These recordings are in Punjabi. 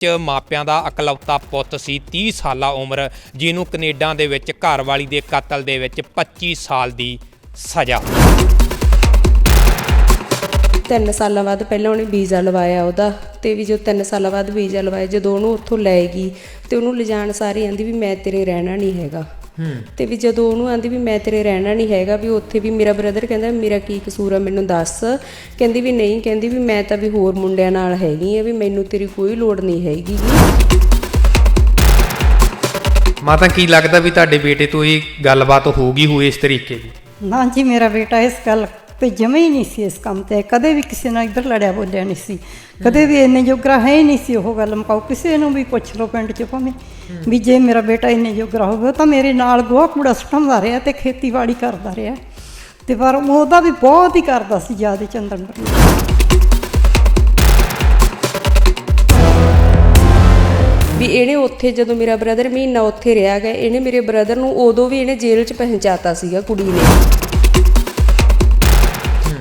ਚ ਮਾਪਿਆਂ ਦਾ ਇਕਲੌਤਾ ਪੁੱਤ ਸੀ 30 ਸਾਲਾ ਉਮਰ, ਜਿਹਨੂੰ ਕੈਨੇਡਾ ਦੇ ਵਿੱਚ ਘਰਵਾਲੀ ਦੇ ਕਤਲ ਦੇ ਵਿੱਚ 25 ਸਾਲ ਦੀ ਸਜ਼ਾ। ਤਿੰਨ ਸਾਲਾਂ ਬਾਅਦ ਪਹਿਲਾਂ ਉਹਨੇ ਵੀਜ਼ਾ ਲਵਾਇਆ ਉਹਦਾ ਤੇ ਵੀ ਜੋ ਤਿੰਨ ਸਾਲਾਂ ਬਾਅਦ ਵੀਜ਼ਾ ਲਵਾਇਆ, ਜਦੋਂ ਉਹਨੂੰ ਉੱਥੋਂ ਲੈ ਗਈ ਤੇ ਉਹਨੂੰ ਲਿਜਾਣ ਸਾਰੀ ਆਂਦੀ ਵੀ ਮੈਂ ਤੇਰੇ ਰਹਿਣਾ ਨਹੀਂ ਹੈਗਾ। ਤੇ ਵੀ ਜਦੋਂ ਉਹਨੂੰ ਆਂਦੀ ਵੀ ਮੈਂ ਤੇਰੇ ਰਹਿਣਾ ਨਹੀਂ ਹੈਗਾ ਵੀ ਉੱਥੇ ਵੀ ਮੇਰਾ ਬ੍ਰਦਰ ਕਹਿੰਦਾ ਮੇਰਾ ਕੀ ਕਸੂਰ ਆ ਮੈਨੂੰ ਦੱਸ। ਕਹਿੰਦੀ ਵੀ ਨਹੀਂ ਕਹਿੰਦੀ ਵੀ ਮੈਂ ਤਾਂ ਵੀ ਹੋਰ ਮੁੰਡਿਆਂ ਨਾਲ ਹੈਗੀ ਆ ਵੀ ਮੈਨੂੰ ਤੇਰੀ ਕੋਈ ਲੋੜ ਨਹੀਂ ਹੈਗੀ ਮਾਤਾ ਕੀ ਲੱਗਦਾ ਵੀ ਤੁਹਾਡੇ ਬੇਟੇ ਤੋਂ ਇਹ ਗੱਲਬਾਤ ਹੋਊਗੀ ਹੋਈ ਇਸ ਤਰੀਕੇ ਦੀ? ਨਾ ਜੀ ਮੇਰਾ ਬੇਟਾ ਇਸ ਗੱਲ ਤੇ ਜਮੇ ਹੀ ਨਹੀਂ ਸੀ ਇਸ ਕੰਮ ਤੇ, ਕਦੇ ਵੀ ਕਿਸੇ ਨਾਲ ਇੱਧਰ ਲੜਿਆ ਬੋਲਿਆ ਨਹੀਂ ਸੀ, ਕਦੇ ਵੀ ਇੰਨੇ ਜੋਗਰਾ ਹੈ ਹੀ ਨਹੀਂ ਸੀ ਉਹ ਗੱਲ ਮਕਾਓ, ਕਿਸੇ ਨੂੰ ਵੀ ਪੁੱਛ ਲਓ ਪਿੰਡ 'ਚ ਭਾਵੇਂ, ਵੀ ਜੇ ਮੇਰਾ ਬੇਟਾ ਇੰਨੇ ਜੋਗਰਾ ਹੋਵੇ ਤਾਂ ਮੇਰੇ ਨਾਲ ਗੋਹਾ ਕੂੜਾ ਸੁੱਟਾਉਂਦਾ ਰਿਹਾ ਤੇ ਖੇਤੀਬਾੜੀ ਕਰਦਾ ਰਿਹਾ। ਤੇ ਪਰ ਉਹਦਾ ਵੀ ਬਹੁਤ ਹੀ ਕਰਦਾ ਸੀ ਜ਼ਿਆਦਾ ਚੰਦਨ ਵਰਗੀ ਵੀ ਇਹਨੇ ਉੱਥੇ ਜਦੋਂ ਮੇਰਾ ਬ੍ਰਦਰ ਮਹੀਨਾ ਉੱਥੇ ਰਿਹਾ ਗਿਆ, ਇਹਨੇ ਮੇਰੇ ਬ੍ਰਦਰ ਨੂੰ ਉਦੋਂ ਵੀ ਇਹਨੇ ਜੇਲ੍ਹ 'ਚ ਪਹੁੰਚਾਤਾ ਸੀਗਾ ਕੁੜੀ ਨੇ।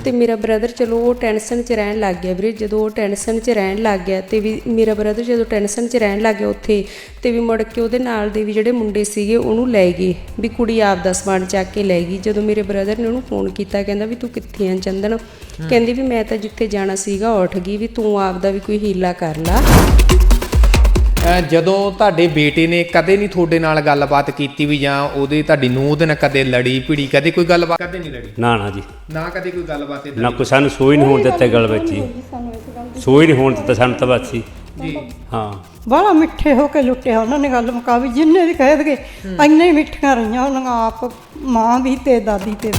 ਤੇ ਮੇਰਾ ਬ੍ਰਦਰ ਚਲੋ ਉਹ ਟੈਨਸ਼ਨ 'ਚ ਰਹਿਣ ਲੱਗ ਗਿਆ ਵੀਰੇ। ਜਦੋਂ ਉਹ ਟੈਨਸ਼ਨ 'ਚ ਰਹਿਣ ਲੱਗ ਗਿਆ ਤੇ ਵੀ ਮੇਰਾ ਬ੍ਰਦਰ ਜਦੋਂ ਟੈਨਸ਼ਨ 'ਚ ਰਹਿਣ ਲੱਗ ਗਿਆ ਉੱਥੇ ਤੇ ਵੀ ਮੁੜ ਕੇ ਉਹਦੇ ਨਾਲ ਦੇ ਵੀ ਜਿਹੜੇ ਮੁੰਡੇ ਸੀਗੇ ਉਹਨੂੰ ਲੈ ਗਏ ਵੀ ਕੁੜੀ ਆਪ ਦਾ ਸਮਾਨ ਚੱਕ ਕੇ ਲੈ ਗਈ। ਜਦੋਂ ਮੇਰੇ ਬ੍ਰਦਰ ਨੇ ਉਹਨੂੰ ਫੋਨ ਕੀਤਾ ਕਹਿੰਦਾ ਵੀ ਤੂੰ ਕਿੱਥੇ ਆਂ ਚੰਦਨ? ਕਹਿੰਦੀ ਵੀ ਮੈਂ ਤਾਂ ਜਿੱਥੇ ਜਾਣਾ ਸੀਗਾ ਉੱਠ ਗਈ ਵੀ ਤੂੰ ਆਪ ਦਾ ਵੀ ਕੋਈ ਹੀਲਾ ਕਰ ਲਾ। ਜਦੋਂ ਤੁਹਾਡੇ ਬੇਟੇ ਨੇ ਕਦੇ ਨਹੀਂ ਤੁਹਾਡੇ ਨਾਲ ਗੱਲਬਾਤ ਕੀਤੀ ਵੀ ਜਾਂ ਉਹਦੇ ਤੁਹਾਡੀ ਨੂੰਹ ਦੇ ਨਾਲ ਕਦੇ ਲੜੀ ਭਿੜੀ ਕਦੇ ਕੋਈ ਗੱਲਬਾਤ? ਕਦੇ ਨਹੀਂ ਲੜੀ? ਨਾ ਨਾ ਜੀ। ਨਾ ਕਦੇ ਕੋਈ ਗੱਲਬਾਤ ਏਦਾਂ ਨਾ ਕੋਈ ਸਾਨੂੰ ਸੋਈ ਨਹੀਂ ਹੋਣ ਦਿੱਤੇ ਗੱਲ ਵਿੱਚ ਹੀ ਸੋਈ ਨਹੀਂ ਹੋਣ ਦਿੱਤਾ ਸਾਨੂੰ ਤਾਂ ਬਸ ਹੀ ਜੀ। ਹਾਂ। ਬੜਾ ਮਿੱਠੇ ਹੋ ਕੇ ਲੁੱਟਿਆ ਉਹਨਾਂ ਨੇ ਗੱਲ ਮੁਕਾਵੀ ਜਿੰਨੇ ਵੀ ਕਹਿ ਦਗੇ ਇੰਨੇ ਹੀ ਮਿੱਠੀਆਂ ਰਹੀਆਂ ਉਹਨਾਂ ਆਪ ਮਾਂ ਵੀ ਤੇ ਦਾਦੀ ਤੇ।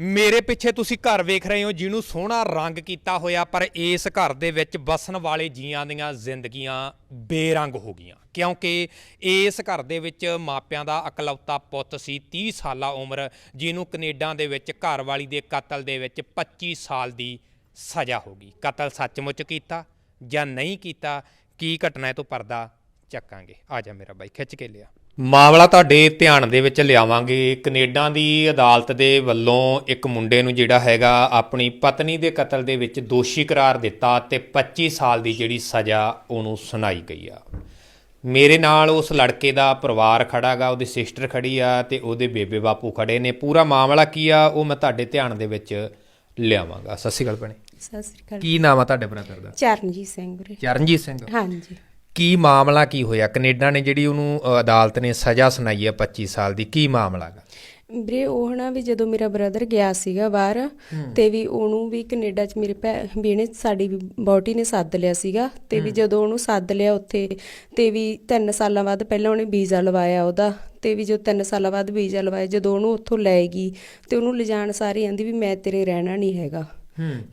ਮੇਰੇ ਪਿੱਛੇ ਤੁਸੀਂ ਘਰ ਵੇਖ ਰਹੇ ਹੋ ਜਿਹਨੂੰ ਸੋਹਣਾ ਰੰਗ ਕੀਤਾ ਹੋਇਆ, ਪਰ ਇਸ ਘਰ ਦੇ ਵਿੱਚ ਵਸਣ ਵਾਲੇ ਜੀਆਂ ਦੀਆਂ ਜ਼ਿੰਦਗੀਆਂ ਬੇਰੰਗ ਹੋ ਗਈਆਂ। ਕਿਉਂਕਿ ਇਸ ਘਰ ਦੇ ਵਿੱਚ ਮਾਪਿਆਂ ਦਾ ਇਕਲੌਤਾ ਪੁੱਤ ਸੀ 30 ਸਾਲਾ ਉਮਰ, ਜਿਹਨੂੰ ਕੈਨੇਡਾ ਦੇ ਵਿੱਚ ਘਰਵਾਲੀ ਦੇ ਕਤਲ ਦੇ ਵਿੱਚ 25 ਸਾਲ ਦੀ ਸਜ਼ਾ ਹੋ ਗਈ। ਕਤਲ ਸੱਚਮੁੱਚ ਕੀਤਾ ਜਾਂ ਨਹੀਂ ਕੀਤਾ, ਕੀ ਘਟਨਾ ਤੋਂ ਪਰਦਾ ਚੱਕਾਂਗੇ। ਆ ਜਾ ਮੇਰਾ ਬਾਈ, ਖਿੱਚ ਕੇ ਲਿਆ। ਮਾਮਲਾ ਤੁਹਾਡੇ ਧਿਆਨ ਦੇ ਵਿੱਚ ਲਿਆਵਾਂਗੇ। ਕੈਨੇਡਾ ਦੀ ਅਦਾਲਤ ਦੇ ਵੱਲੋਂ ਇੱਕ ਮੁੰਡੇ ਨੂੰ ਜਿਹੜਾ ਹੈਗਾ ਆਪਣੀ ਪਤਨੀ ਦੇ ਕਤਲ ਦੇ ਵਿੱਚ ਦੋਸ਼ੀ ਕਰਾਰ ਦਿੱਤਾ ਤੇ 25 ਸਾਲ ਦੀ ਜਿਹੜੀ ਸਜ਼ਾ ਉਹਨੂੰ ਸੁਣਾਈ ਗਈ ਆ। ਮੇਰੇ ਨਾਲ ਉਸ ਲੜਕੇ ਦਾ ਪਰਿਵਾਰ ਖੜਾਗਾ ਉਹਦੀ ਸਿਸਟਰ ਖੜੀ ਆ ਤੇ ਉਹਦੇ ਬੇਬੇ ਬਾਪੂ ਖੜੇ ਨੇ। ਪੂਰਾ ਮਾਮਲਾ ਕੀ ਆ ਉਹ ਮੈਂ ਤੁਹਾਡੇ ਧਿਆਨ ਦੇ ਵਿੱਚ ਲਿਆਵਾਂਗਾ। ਸਤਿ ਸ਼੍ਰੀ ਅਕਾਲ ਭੈਣੇ। ਸਤਿ ਸ੍ਰੀ ਅਕਾਲ। ਕੀ ਨਾਮ ਆ ਤੁਹਾਡੇ ਬ੍ਰਦਰ ਦਾ? ਚਰਨਜੀਤ ਸਿੰਘ ਵੀਰੇ। ਚਰਨਜੀਤ ਸਿੰਘ। ਹਾਂਜੀ। ਕੀ ਮਾਮਲਾ ਕੀ ਹੋਇਆ? ਕੈਨੇਡਾ ਨੇ ਜਿਹੜੀ ਉਹਨੂੰ ਅਦਾਲਤ ਨੇ ਸਜ਼ਾ ਸੁਣਾਈ ਹੈ 25 ਸਾਲ ਦੀ ਕੀ ਮਾਮਲਾ ਹੈਗਾ ਵੀਰੇ ਉਹ ਹਨਾ ਵੀ ਜਦੋਂ ਮੇਰਾ ਬ੍ਰਦਰ ਗਿਆ ਸੀਗਾ ਬਾਹਰ ਤੇ ਵੀ ਉਹਨੂੰ ਵੀ ਕੈਨੇਡਾ 'ਚ ਮੇਰੇ ਭੈ ਇਹਨੇ ਸਾਡੀ ਵੀ ਬੌਟੀ ਨੇ ਸੱਦ ਲਿਆ ਸੀਗਾ ਤੇ ਵੀ ਜਦੋਂ ਉਹਨੂੰ ਸੱਦ ਲਿਆ ਉੱਥੇ ਤੇ ਵੀ 3 ਸਾਲਾਂ ਬਾਅਦ ਪਹਿਲਾਂ ਉਹਨੇ ਵੀਜ਼ਾ ਲਵਾਇਆ ਉਹਦਾ ਤੇ ਵੀ ਜੋ 3 ਸਾਲਾਂ ਬਾਅਦ ਵੀਜ਼ਾ ਲਵਾਇਆ ਜਦੋਂ ਉਹਨੂੰ ਉੱਥੋਂ ਲੈ ਗਈ ਤੇ ਉਹਨੂੰ ਲਿਜਾਣ ਸਾਰੀ ਆਂਦੀ ਵੀ ਮੈਂ ਤੇਰੇ ਰਹਿਣਾ ਨਹੀਂ ਹੈਗਾ।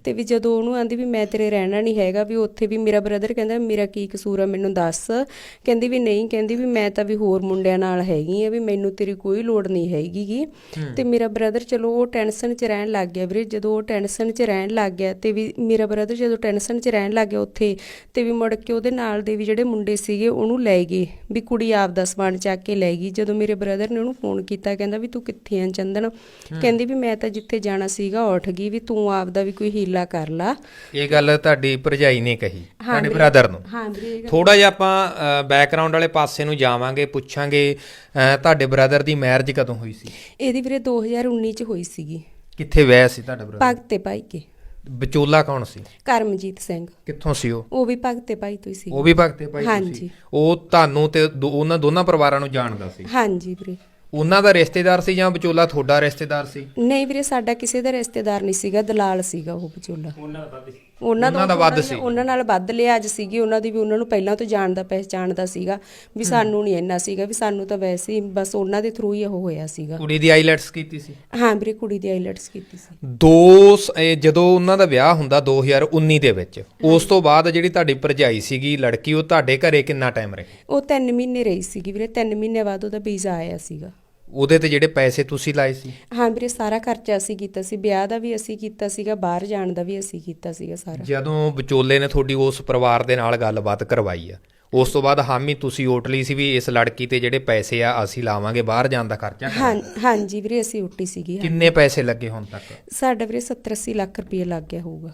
ਤੇ ਵੀ ਜਦੋਂ ਉਹਨੂੰ ਆਂਦੀ ਵੀ ਮੈਂ ਤੇਰੇ ਰਹਿਣਾ ਨਹੀਂ ਹੈਗਾ ਵੀ ਉੱਥੇ ਵੀ ਮੇਰਾ ਬ੍ਰਦਰ ਕਹਿੰਦਾ ਮੇਰਾ ਕੀ ਕਸੂਰ ਆ ਮੈਨੂੰ ਦੱਸ। ਕਹਿੰਦੀ ਵੀ ਨਹੀਂ ਕਹਿੰਦੀ ਵੀ ਮੈਂ ਤਾਂ ਵੀ ਹੋਰ ਮੁੰਡਿਆਂ ਨਾਲ ਹੈਗੀ ਆ ਵੀ ਮੈਨੂੰ ਤੇਰੀ ਕੋਈ ਲੋੜ ਨਹੀਂ ਹੈਗੀ ਗੀ। ਤੇ ਮੇਰਾ ਬ੍ਰਦਰ ਚਲੋ ਉਹ ਟੈਨਸ਼ਨ 'ਚ ਰਹਿਣ ਲੱਗ ਗਿਆ ਵੀਰੇ ਜਦੋਂ ਉਹ ਟੈਨਸ਼ਨ 'ਚ ਰਹਿਣ ਲੱਗ ਗਿਆ ਤੇ ਵੀ ਮੇਰਾ ਬ੍ਰਦਰ ਜਦੋਂ ਟੈਨਸ਼ਨ 'ਚ ਰਹਿਣ ਲੱਗ ਗਿਆ ਉੱਥੇ ਤੇ ਵੀ ਮੁੜ ਕੇ ਉਹਦੇ ਨਾਲ ਦੇ ਵੀ ਜਿਹੜੇ ਮੁੰਡੇ ਸੀਗੇ ਉਹਨੂੰ ਲੈ ਗਏ ਵੀ ਕੁੜੀ ਆਪ ਦਾ ਸਮਾਨ ਚੱਕ ਕੇ ਲੈ ਗਈ। ਜਦੋਂ ਮੇਰੇ ਬ੍ਰਦਰ ਨੇ ਉਹਨੂੰ ਫੋਨ ਕੀਤਾ ਕਹਿੰਦਾ ਵੀ ਤੂੰ ਕਿੱਥੇ ਆਂ ਚੰਦਨ? ਕਹਿੰਦੀ ਵੀ ਮੈਂ ਤਾਂ ਜਿੱਥੇ ਜਾਣਾ ਸੀਗਾ ਉੱਠ ਗਈ ਵੀ ਤੂੰ ਆਪ ਦਾ ਵੀ ਕੋਈ ਹੀਲਾ ਕਰ ਲਾ। ਇਹ ਗੱਲ ਤੁਹਾਡੀ ਭਰਜਾਈ ਨੇ ਕਹੀ ਤੁਹਾਡੇ ਬ੍ਰਦਰ ਨੂੰ। ਹਾਂ ਵੀਰੇ ਥੋੜਾ ਜਿਹਾ ਆਪਾਂ ਬੈਕਗ੍ਰਾਉਂਡ ਵਾਲੇ ਪਾਸੇ ਨੂੰ ਜਾਵਾਂਗੇ ਪੁੱਛਾਂਗੇ ਤੁਹਾਡੇ ਬ੍ਰਦਰ ਦੀ ਮੈਰਿਜ ਕਦੋਂ ਹੋਈ ਸੀ? ਇਹਦੀ ਵੀਰੇ 2019 ਚ ਹੋਈ ਸੀਗੀ। ਕਿੱਥੇ ਵਿਆਹ ਸੀ ਤੁਹਾਡਾ ਬ੍ਰਦਰ ਭਗਤ ਭਾਈ ਕੇ। ਵਿਚੋਲਾ ਕੌਣ ਸੀ? ਕਰਮਜੀਤ ਸਿੰਘ। ਕਿੱਥੋਂ ਸੀ ਉਹ? ਉਹ ਵੀ ਭਗਤ ਭਾਈ ਤੋਂ ਸੀ ਉਹ ਵੀ ਭਗਤੇ ਭਾਈ ਤੋਂ ਹਾਂਜੀ। ਸੀ ਉਹ ਤੁਹਾਨੂੰ ਤੇ ਉਹਨਾਂ ਦੋਨਾਂ ਪਰਿਵਾਰਾਂ ਨੂੰ ਜਾਣਦਾ ਸੀ? ਹਾਂਜੀ ਵੀਰੇ। ਉਹਨਾਂ ਦਾ ਰਿਸ਼ਤੇਦਾਰ ਸੀ ਜਾਂ ਵਿਚੋਲਾ ਤੁਹਾਡਾ ਰਿਸ਼ਤੇਦਾਰ ਸੀ? ਨਹੀਂ ਵੀਰੇ ਸਾਡਾ ਕਿਸੇ ਦਾ ਰਿਸ਼ਤੇਦਾਰ ਨਹੀਂ ਸੀਗਾ ਦਲਾਲ ਸੀਗਾ ਉਹ ਵਿਚੋਲਾ। ਉਹਨਾਂ ਦਾ ਵੱਧ ਉਹਨਾਂ ਦਾ ਵੱਧ ਸੀ। ਉਹਨਾਂ ਨਾਲ ਵੱਧ ਲਿਆਜ ਸੀਗੀ ਉਹਨਾਂ ਦੀ ਵੀ ਉਹਨਾਂ ਨੂੰ ਪਹਿਲਾਂ ਤੋਂ ਜਾਣਦਾ ਪਹਿਚਾਣਦਾ ਸੀਗਾ ਵੀ ਸਾਨੂੰ ਨਹੀਂ ਇੰਨਾ ਸੀਗਾ ਵੀ ਸਾਨੂੰ ਤਾਂ ਵੈਸੇ ਹੀ ਬਸ ਉਹਨਾਂ ਦੇ ਥਰੂ ਹੀ ਉਹ ਹੋਇਆ ਸੀਗਾ। ਕੁੜੀ ਦੀ ਆਈਲੈਟਸ ਕੀਤੀ ਸੀ? ਹਾਂ ਵੀਰੇ ਕੁੜੀ ਦੀ ਆਈਲੈਟਸ ਕੀਤੀ ਸੀ। ਦੋ ਸ- ਇਹ ਜਦੋਂ ਉਹਨਾਂ ਦਾ ਵਿਆਹ ਹੁੰਦਾ 2019 ਦੇ ਵਿੱਚ ਉਸ ਤੋਂ ਬਾਅਦ ਜਿਹੜੀ ਤੁਹਾਡੀ ਭਰਜਾਈ ਸੀਗੀ ਲੜਕੀ ਉਹ ਤੁਹਾਡੇ ਘਰੇ ਕਿੰਨਾ ਟਾਈਮ ਰਹੀ? ਉਹ 3 ਮਹੀਨੇ ਰਹੀ ਸੀਗੀ ਵੀਰੇ 3 ਮਹੀਨੇ ਬਾਅਦ ਉਹਦਾ ਵੀਜ਼ਾ ਆਇਆ ਸੀਗਾ। ਉਹਦੇ ਤੇ ਜਿਹੜੇ ਪੈਸੇ ਤੁਸੀਂ ਲਾਏ ਸੀ? ਹਾਂ ਵੀਰੇ ਸਾਰਾ ਖਰਚਾ ਅਸੀਂ ਕੀਤਾ ਸੀ। ਵਿਆਹ ਦਾ ਵੀ ਅਸੀਂ ਕੀਤਾ ਸੀਗਾ ਬਾਹਰ ਜਾਣ ਦਾ ਵੀ ਅਸੀਂ ਕੀਤਾ ਸੀਗਾ ਸਾਰਾ। ਜਦੋਂ ਵਿਚੋਲੇ ਨੇ ਤੁਹਾਡੀ ਉਸ ਪਰਿਵਾਰ ਦੇ ਨਾਲ ਗੱਲਬਾਤ ਕਰਵਾਈ ਆ ਉਸ ਤੋਂ ਬਾਅਦ ਹਾਮੀ ਤੁਸੀਂ ਓਟ ਲਈ ਸੀ ਵੀ ਇਸ ਲੜਕੀ ਤੇ ਜਿਹੜੇ ਪੈਸੇ ਆ ਅਸੀਂ ਲਾਵਾਂਗੇ ਬਾਹਰ ਜਾਣ ਦਾ ਖਰਚਾ ਹਾਂ ਹਾਂਜੀ ਵੀਰੇ ਅਸੀਂ ਉੱਟੀ ਸੀਗੀ ਕਿੰਨੇ ਪੈਸੇ ਲੱਗੇ ਹੁਣ ਤੱਕ? ਸਾਡਾ ਵੀਰੇ 70 80 ਲੱਖ ਰੁਪਏ ਲੱਗ ਗਿਆ ਹੋਊਗਾ।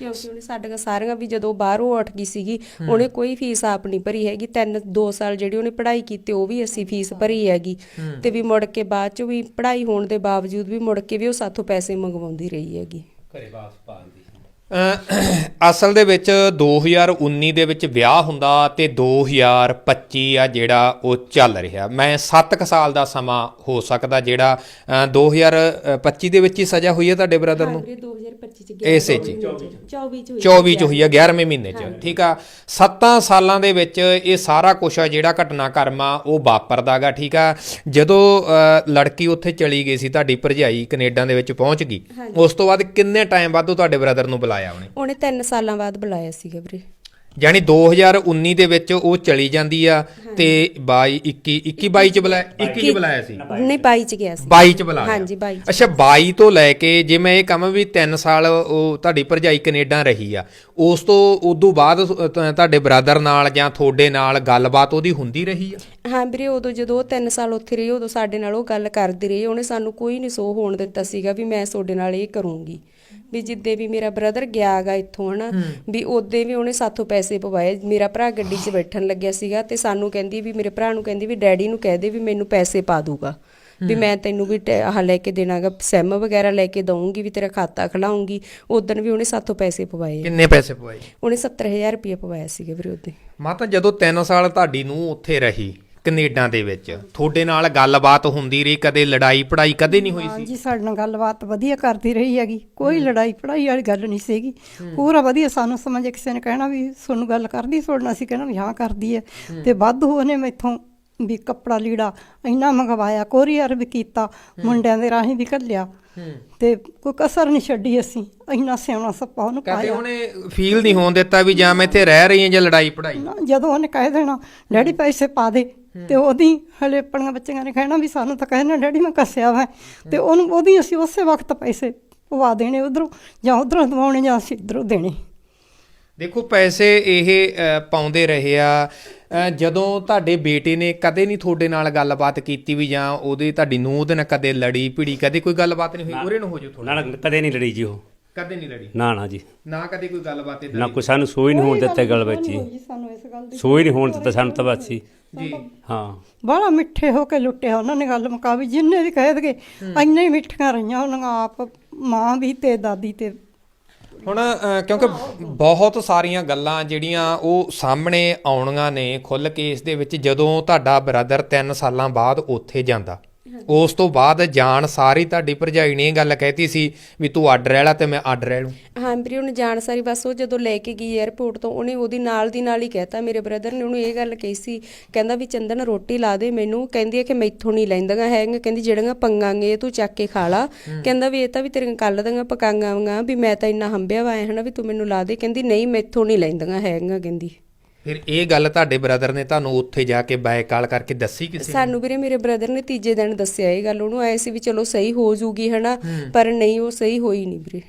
ਕਿਉਂਕਿ ਉਹਨੇ ਸਾਡੀਆਂ ਸਾਰੀਆਂ ਵੀ ਜਦੋਂ ਬਾਹਰੋਂ ਉੱਠ ਗਈ ਸੀਗੀ ਉਹਨੇ ਕੋਈ ਫੀਸ ਆਪ ਨਹੀਂ ਭਰੀ ਹੈਗੀ। ਤਿੰਨ 2 ਸਾਲ ਜਿਹੜੀ ਉਹਨੇ ਪੜ੍ਹਾਈ ਕੀਤੀ ਉਹ ਵੀ ਅਸੀਂ ਫੀਸ ਭਰੀ ਹੈਗੀ। ਤੇ ਵੀ ਮੁੜ ਕੇ ਬਾਅਦ ਚ ਵੀ ਪੜ੍ਹਾਈ ਹੋਣ ਦੇ ਬਾਵਜੂਦ ਵੀ ਮੁੜ ਕੇ ਵੀ ਉਹ ਸਾਥੋਂ ਪੈਸੇ ਮੰਗਵਾਉਂਦੀ ਰਹੀ ਹੈਗੀ। ਘਰੇ ਵਾਪਸ ਪਾਉਂਦੀ ਅਸਲ ਦੇ ਵਿੱਚ 2019 ਦੇ ਵਿੱਚ ਵਿਆਹ ਹੁੰਦਾ ਤੇ 2025 ਆ ਜਿਹੜਾ ਉਹ ਚੱਲ ਰਿਹਾ। ਮੈਂ 7 ਕ ਸਾਲ ਦਾ ਸਮਾਂ ਹੋ ਸਕਦਾ ਜਿਹੜਾ ਅਹ 2025 ਦੇ ਵਿੱਚ ਹੀ ਸਜ਼ਾ ਹੋਈ ਹੈ ਤੁਹਾਡੇ ਬ੍ਰਦਰ ਨੂੰ? ਵੀਰੇ 2025 ਚ ਇਸੇ ਚ। ਹੀ। 24 ਚ 24 ਚ ਹੋਈ ਆ 11ਵੇਂ ਮਹੀਨੇ ਚ। ਠੀਕ ਆ। 7 ਸਾਲਾਂ ਦੇ ਵਿੱਚ ਇਹ ਸਾਰਾ ਕੁਝ ਆ ਜਿਹੜਾ ਘਟਨਾਕ੍ਰਮ ਆ ਉਹ ਵਾਪਰਦਾਗਾ ਠੀਕ ਆ। ਜਦੋਂ ਲੜਕੀ ਉੱਥੇ ਚਲੀ ਗਈ ਸੀ ਤੁਹਾਡੀ ਭਰਜਾਈ ਕੈਨੇਡਾ ਦੇ ਵਿੱਚ ਪਹੁੰਚ ਗਈ। ਉਸ ਤੋਂ ਬਾਅਦ ਕਿੰਨੇ ਟਾਈਮ ਬਾਅਦ ਤੁਹਾਡੇ ਬ੍ਰਦਰ ਨੂੰ ਬੁਲਾਇਆ? ਉਹਨੇ। ਉਹਨੇ 3 ਸਾਲਾਂ ਬਾਅਦ ਬੁਲਾਇਆ ਸੀਗਾ ਵੀਰੇ। ਯਾਨੀ 2019 ਦੇ ਵਿੱਚ ਉਹ ਚਲੀ ਜਾਂਦੀ ਆ ਤੇ 22 21 21 22 ਚ ਬੁਲਾਇਆ 21 ਚ ਬੁਲਾਇਆ ਸੀ? ਨਹੀਂ 22 ਚ ਗਿਆ ਸੀ। 22 ਚ ਬੁਲਾਇਆ। ਹਾਂਜੀ 22 ਚ। ਅੱਛਾ 22 ਤੋਂ ਲੈ ਕੇ ਜੇ ਮੈਂ ਇਹ ਕਹਾਂ ਵੀ 3 ਸਾਲ ਉਹ ਤੁਹਾਡੀ ਭਰਜਾਈ ਕੈਨੇਡਾ ਰਹੀ ਆ ਉਸ ਤੋਂ ਉਦੋਂ ਬਾਅਦ ਤੁਹਾਡੇ ਬ੍ਰਦਰ ਨਾਲ ਜਾਂ ਤੁਹਾਡੇ ਨਾਲ ਗੱਲਬਾਤ ਉਹਦੀ ਹੁੰਦੀ ਰਹੀ ਆ? ਹਾਂ ਵੀਰੇ ਉਦੋਂ ਜਦੋਂ ਉਹ 3 ਸਾਲ ਉੱਥੇ ਰਹੀ ਉਦੋਂ ਸਾਡੇ ਨਾਲ ਉਹ ਗੱਲ ਕਰਦੀ ਰਹੀ ਉਹਨੇ ਸਾਨੂੰ ਕੋਈ ਨਹੀਂ ਸੋ ਹੋਣ ਦਿੱਤਾ ਸੀਗਾ ਵੀ ਮੈਂ ਤੁਹਾਡੇ ਨਾਲ ਇਹ ਕਰੂੰਗੀ। ਵੀ ਜਿੱਦੇ ਵੀ ਮੇਰਾ ਬ੍ਰਦਰ ਗਿਆਗਾ ਇੱਥੋਂ ਹਨਾ ਵੀ ਉਹਦੇ ਵੀ ਉਹਨੇ ਸਾਥੋਂ ਪੈਸੇ ਪਵਾਏ। ਮੇਰਾ ਭਰਾ ਗੱਡੀ 'ਚ ਬੈਠਣ ਲੱਗਿਆ ਸੀਗਾ ਤੇ ਸਾਨੂੰ ਕਹਿੰਦੀ ਵੀ ਮੇਰੇ ਭਰਾ ਨੂੰ ਕਹਿੰਦੀ ਵੀ ਡੈਡੀ ਨੂੰ ਕਹਿ ਦੇ ਵੀ ਮੈਨੂੰ ਪੈਸੇ ਪਾ ਦੂਗਾ। ਵੀ ਮੈਂ ਤੈਨੂੰ ਵੀ ਆਹ ਲੈ ਕੇ ਦੇਣਾਗਾ ਸਿਮ ਵਗੈਰਾ ਲੈ ਕੇ ਦਊਂਗੀ ਵੀ ਤੇਰਾ ਖਾਤਾ ਖਲਾਉਂਗੀ ਉਦੋਂ ਵੀ ਉਹਨੇ ਸਾਥੋਂ ਪੈਸੇ ਪਵਾਏ। ਕਿੰਨੇ ਪੈਸੇ ਪਵਾਏ? ਉਹਨੇ 70000 ਰੁਪਏ ਪਵਾਇਆ ਸੀਗਾ ਵੀਰੇ ਉਹਦੇ। ਮਾਤਾ ਜਦੋਂ 3 ਸਾਲ ਤੁਹਾਡੀ ਨੂੰ ਉੱਥੇ ਰਹੀ ਕੈਨੇਡਾ ਦੇ ਵਿੱਚ। ਤੁਹਾਡੇ ਨਾਲ ਗੱਲਬਾਤ ਹੁੰਦੀ ਰਹੀ ਕਦੇ ਲੜਾਈ ਪੜਾਈ ਕਦੇ ਨਹੀਂ ਹੋਈ ਸੀ? ਹਾਂਜੀ ਸਾਡੇ ਨਾਲ ਗੱਲਬਾਤ ਵਧੀਆ ਕਰਦੀ ਰਹੀ ਹੈਗੀ। ਕੋਈ ਲੜਾਈ ਪੜਾਈ ਵਾਲੀ ਗੱਲ ਨਹੀਂ ਸੀਗੀ। ਪੂਰਾ ਵਧੀਆ ਸਾਨੂੰ ਸਮਝ ਕਿਸੇ ਨੇ ਕਹਿਣਾ ਵੀ ਤੁਹਾਨੂੰ ਗੱਲ ਕਰਦੀ ਸੁਣਨਾ ਸੀ ਕਹਿਣਾ ਵੀ ਹਾਂ ਕਰਦੀ ਹੈ। ਤੇ ਵੱਧ ਉਹਨੇ ਮੈਥੋਂ ਵੀ ਕੱਪੜਾ ਲੀੜਾ ਇੰਨਾ ਮੰਗਵਾਇਆ ਕੋਰੀਅਰ ਵੀ ਕੀਤਾ ਮੁੰਡਿਆਂ ਦੇ ਰਾਹੀਂ ਵੀ ਘੱਲਿਆ। ਤੇ ਕੋਈ ਕਸਰ ਨਹੀਂ ਛੱਡੀ ਅਸੀਂ ਇੰਨਾ ਸਿਆਣਾ ਸੱਪਾ ਉਹਨੂੰ ਕਦੇ ਪਾਇਆ। ਉਹਨੇ ਫੀਲ ਨਹੀਂ ਹੋਣ ਦਿੱਤਾ ਵੀ ਜਾਂ ਮੈਂ ਇੱਥੇ ਰਹਿ ਰਹੀ ਹਾਂ ਜਾਂ ਲੜਾਈ ਪੜਾਈ? ਨਾ, ਜਦੋਂ ਉਹਨੇ ਕਹਿ ਦੇਣਾ ਡੈਡੀ ਪੈਸੇ ਪਾ ਦੇ ਤੇ ਉਹਦੀ ਹਲੇ ਆਪਣੀਆਂ ਬੱਚੀਆਂ ਨੇ ਕਹਿਣਾ ਵੀ ਸਾਨੂੰ ਤਾਂ ਕਹਿਣਾ ਡੈਡੀ ਮੈਂ ਕੱਸਿਆ ਵਾ। ਤੇ ਉਹਨੂੰ ਉਹਦੀ ਅਸੀਂ ਉਸੇ ਵਕਤ ਪੈਸੇ ਪਵਾ ਦੇਣੇ ਉਧਰੋਂ ਜਾਂ ਉਧਰੋਂ ਦਵਾਉਣੇ ਜਾਂ ਅਸੀਂ ਇਧਰੋਂ ਦੇਣੇ। ਦੇਖੋ ਪੈਸੇ ਇਹ ਪਾਉਂਦੇ ਰਹੇ ਆ। ਜਦੋਂ ਤੁਹਾਡੇ ਬੇਟੇ ਨੇ ਕਦੇ ਨਹੀਂ ਤੁਹਾਡੇ ਨਾਲ ਗੱਲਬਾਤ ਕੀਤੀ ਵੀ ਜਾਂ ਉਹਦੇ ਤੁਹਾਡੀ ਨੂੰਹ ਦੇ ਨਾਲ ਕਦੇ ਲੜੀ ਭਿੜੀ ਕਦੇ ਕੋਈ ਗੱਲਬਾਤ ਨਹੀਂ ਹੋਈ? ਉਰੇ ਨੂੰ ਹੋ ਜਾਓ ਥੋੜਾ ਨਾ ਕਦੇ ਨਹੀਂ ਲੜੀ ਜੀ ਉਹ। ਕਦੇ ਨਹੀਂ ਲੜੀ? ਨਾ ਨਾ ਜੀ। ਨਾ ਕਦੇ ਕੋਈ ਗੱਲਬਾਤ ਏਦਾਂ ਨਾ ਕੋਈ ਸਾਨੂੰ ਸੋਈ ਨਹੀਂ ਹੋਣ ਦਿੱਤਾ ਗੱਲ ਵਿੱਚ ਜੀ। ਜੀ ਸਾਨੂੰ ਇਸ ਗੱਲ ਦੀ ਸੋਈ ਨਹੀਂ ਹੋਣ ਦਿੱਤਾ ਸਾਨੂੰ ਤਾਂ ਬਸ ਜੀ। ਜੀ। ਹਾਂ। ਬੜਾ ਮਿੱਠੇ ਹੋ ਕੇ ਲੁੱਟਿਆ ਉਹਨਾਂ ਨੇ ਗੱਲ ਮੁਕਾਵੀ ਜਿੰਨੇ ਵੀ ਕਹਿ ਦਗੇ ਇੰਨੇ ਹੀ ਮਿੱਠੀਆਂ ਰਹੀਆਂ ਉਹਨਾਂ ਆਪ ਮਾਂ ਵੀ ਤੇ ਦਾਦੀ ਤੇ। ਹੁਣ ਕਿਉਂਕਿ ਬਹੁਤ ਸਾਰੀਆਂ ਗੱਲਾਂ ਜਿਹੜੀਆਂ ਉਹ ਸਾਹਮਣੇ ਆਉਣੀਆਂ ਨੇ ਖੁੱਲ ਕੇ ਇਸ ਦੇ ਵਿੱਚ ਜਦੋਂ ਤੁਹਾਡਾ ਬ੍ਰਦਰ 3 ਸਾਲਾਂ ਬਾਅਦ ਉੱਥੇ ਜਾਂਦਾ। ਉਸ ਤੋਂ ਬਾਅਦ ਜਾਣ ਸਾਰੀ ਤੁਹਾਡੀ ਭਰਜਾਈ ਨੇ ਇਹ ਗੱਲ ਕਹਿਤੀ ਸੀ ਵੀ ਤੂੰ ਅੱਡ ਰਹਿ ਲਾ ਤੇ ਮੈਂ ਅੱਡ ਰਹਿ ਲੂੰ। ਹਾਂ ਵੀਰੇ ਉਹਨੇ ਜਾਣ ਸਾਰੀ ਬਸ ਉਹ ਜਦੋਂ ਲੈ ਕੇ ਗਈ 에ਅਰਪੋਰਟ ਤੋਂ ਉਹਨੇ ਉਹਦੀ ਨਾਲ ਦੀ ਨਾਲ ਹੀ ਕਹਿਤਾ ਮੇਰੇ ਬ੍ਰਦਰ ਨੇ ਉਹਨੂੰ ਇਹ ਗੱਲ ਕਹੀ ਸੀ ਕਹਿੰਦਾ ਵੀ ਚੰਦਨ ਰੋਟੀ ਲਾ ਦੇ ਮੈਨੂੰ ਕਹਿੰਦੀ ਹੈ ਕਿ ਮੈਥੋਂ ਨਹੀਂ ਲੈਂਦੀਆਂ ਹੈਗੀਆਂ ਕਹਿੰਦੀ ਜਿਹੜੀਆਂ ਪੰਗਾਂਗੇ ਤੂੰ ਚੱਕ ਕੇ ਖਾ ਲਾ। ਕਹਿੰਦਾ ਵੀ ਇਹ ਤਾਂ ਵੀ ਤੇਰੀਆਂ ਕੱਲ ਦੀਆਂ ਪਕਾਂਗਾਂ ਵੀ ਮੈਂ ਤਾਂ ਇੰਨਾ ਹੰਬਿਆ ਵਾ ਹਨਾ ਵੀ ਤੂੰ ਮੈਨੂੰ ਲਾ ਦੇ ਕਹਿੰਦੀ ਨਹੀਂ ਮੈਥੋਂ ਨਹੀਂ ਲੈਂਦੀਆਂ ਹੈਗੀਆਂ ਕਹਿੰਦੀ। ਫਿਰ ਇਹ ਗੱਲ ਤੁਹਾਡੇ ਬ੍ਰਦਰ ਨੇ ਤੁਹਾਨੂੰ ਉੱਥੇ ਜਾ ਕੇ ਬਾਇਕਾਲ ਕਰਕੇ ਦੱਸੀ ਕਿਸੇ ਨੇ? ਸਾਨੂੰ ਵੀਰੇ ਮੇਰੇ ਬ੍ਰਦਰ ਨੇ ਤੀਜੇ ਦਿਨ ਦੱਸਿਆ ਇਹ ਗੱਲ ਉਹਨੂੰ ਆਏ ਸੀ ਵੀ ਚਲੋ ਸਹੀ ਹੋ ਜੂਗੀ ਹਨਾ? ਪਰ ਨਹੀਂ ਉਹ ਸਹੀ ਹੋਈ ਨਹੀਂ ਵੀਰੇ।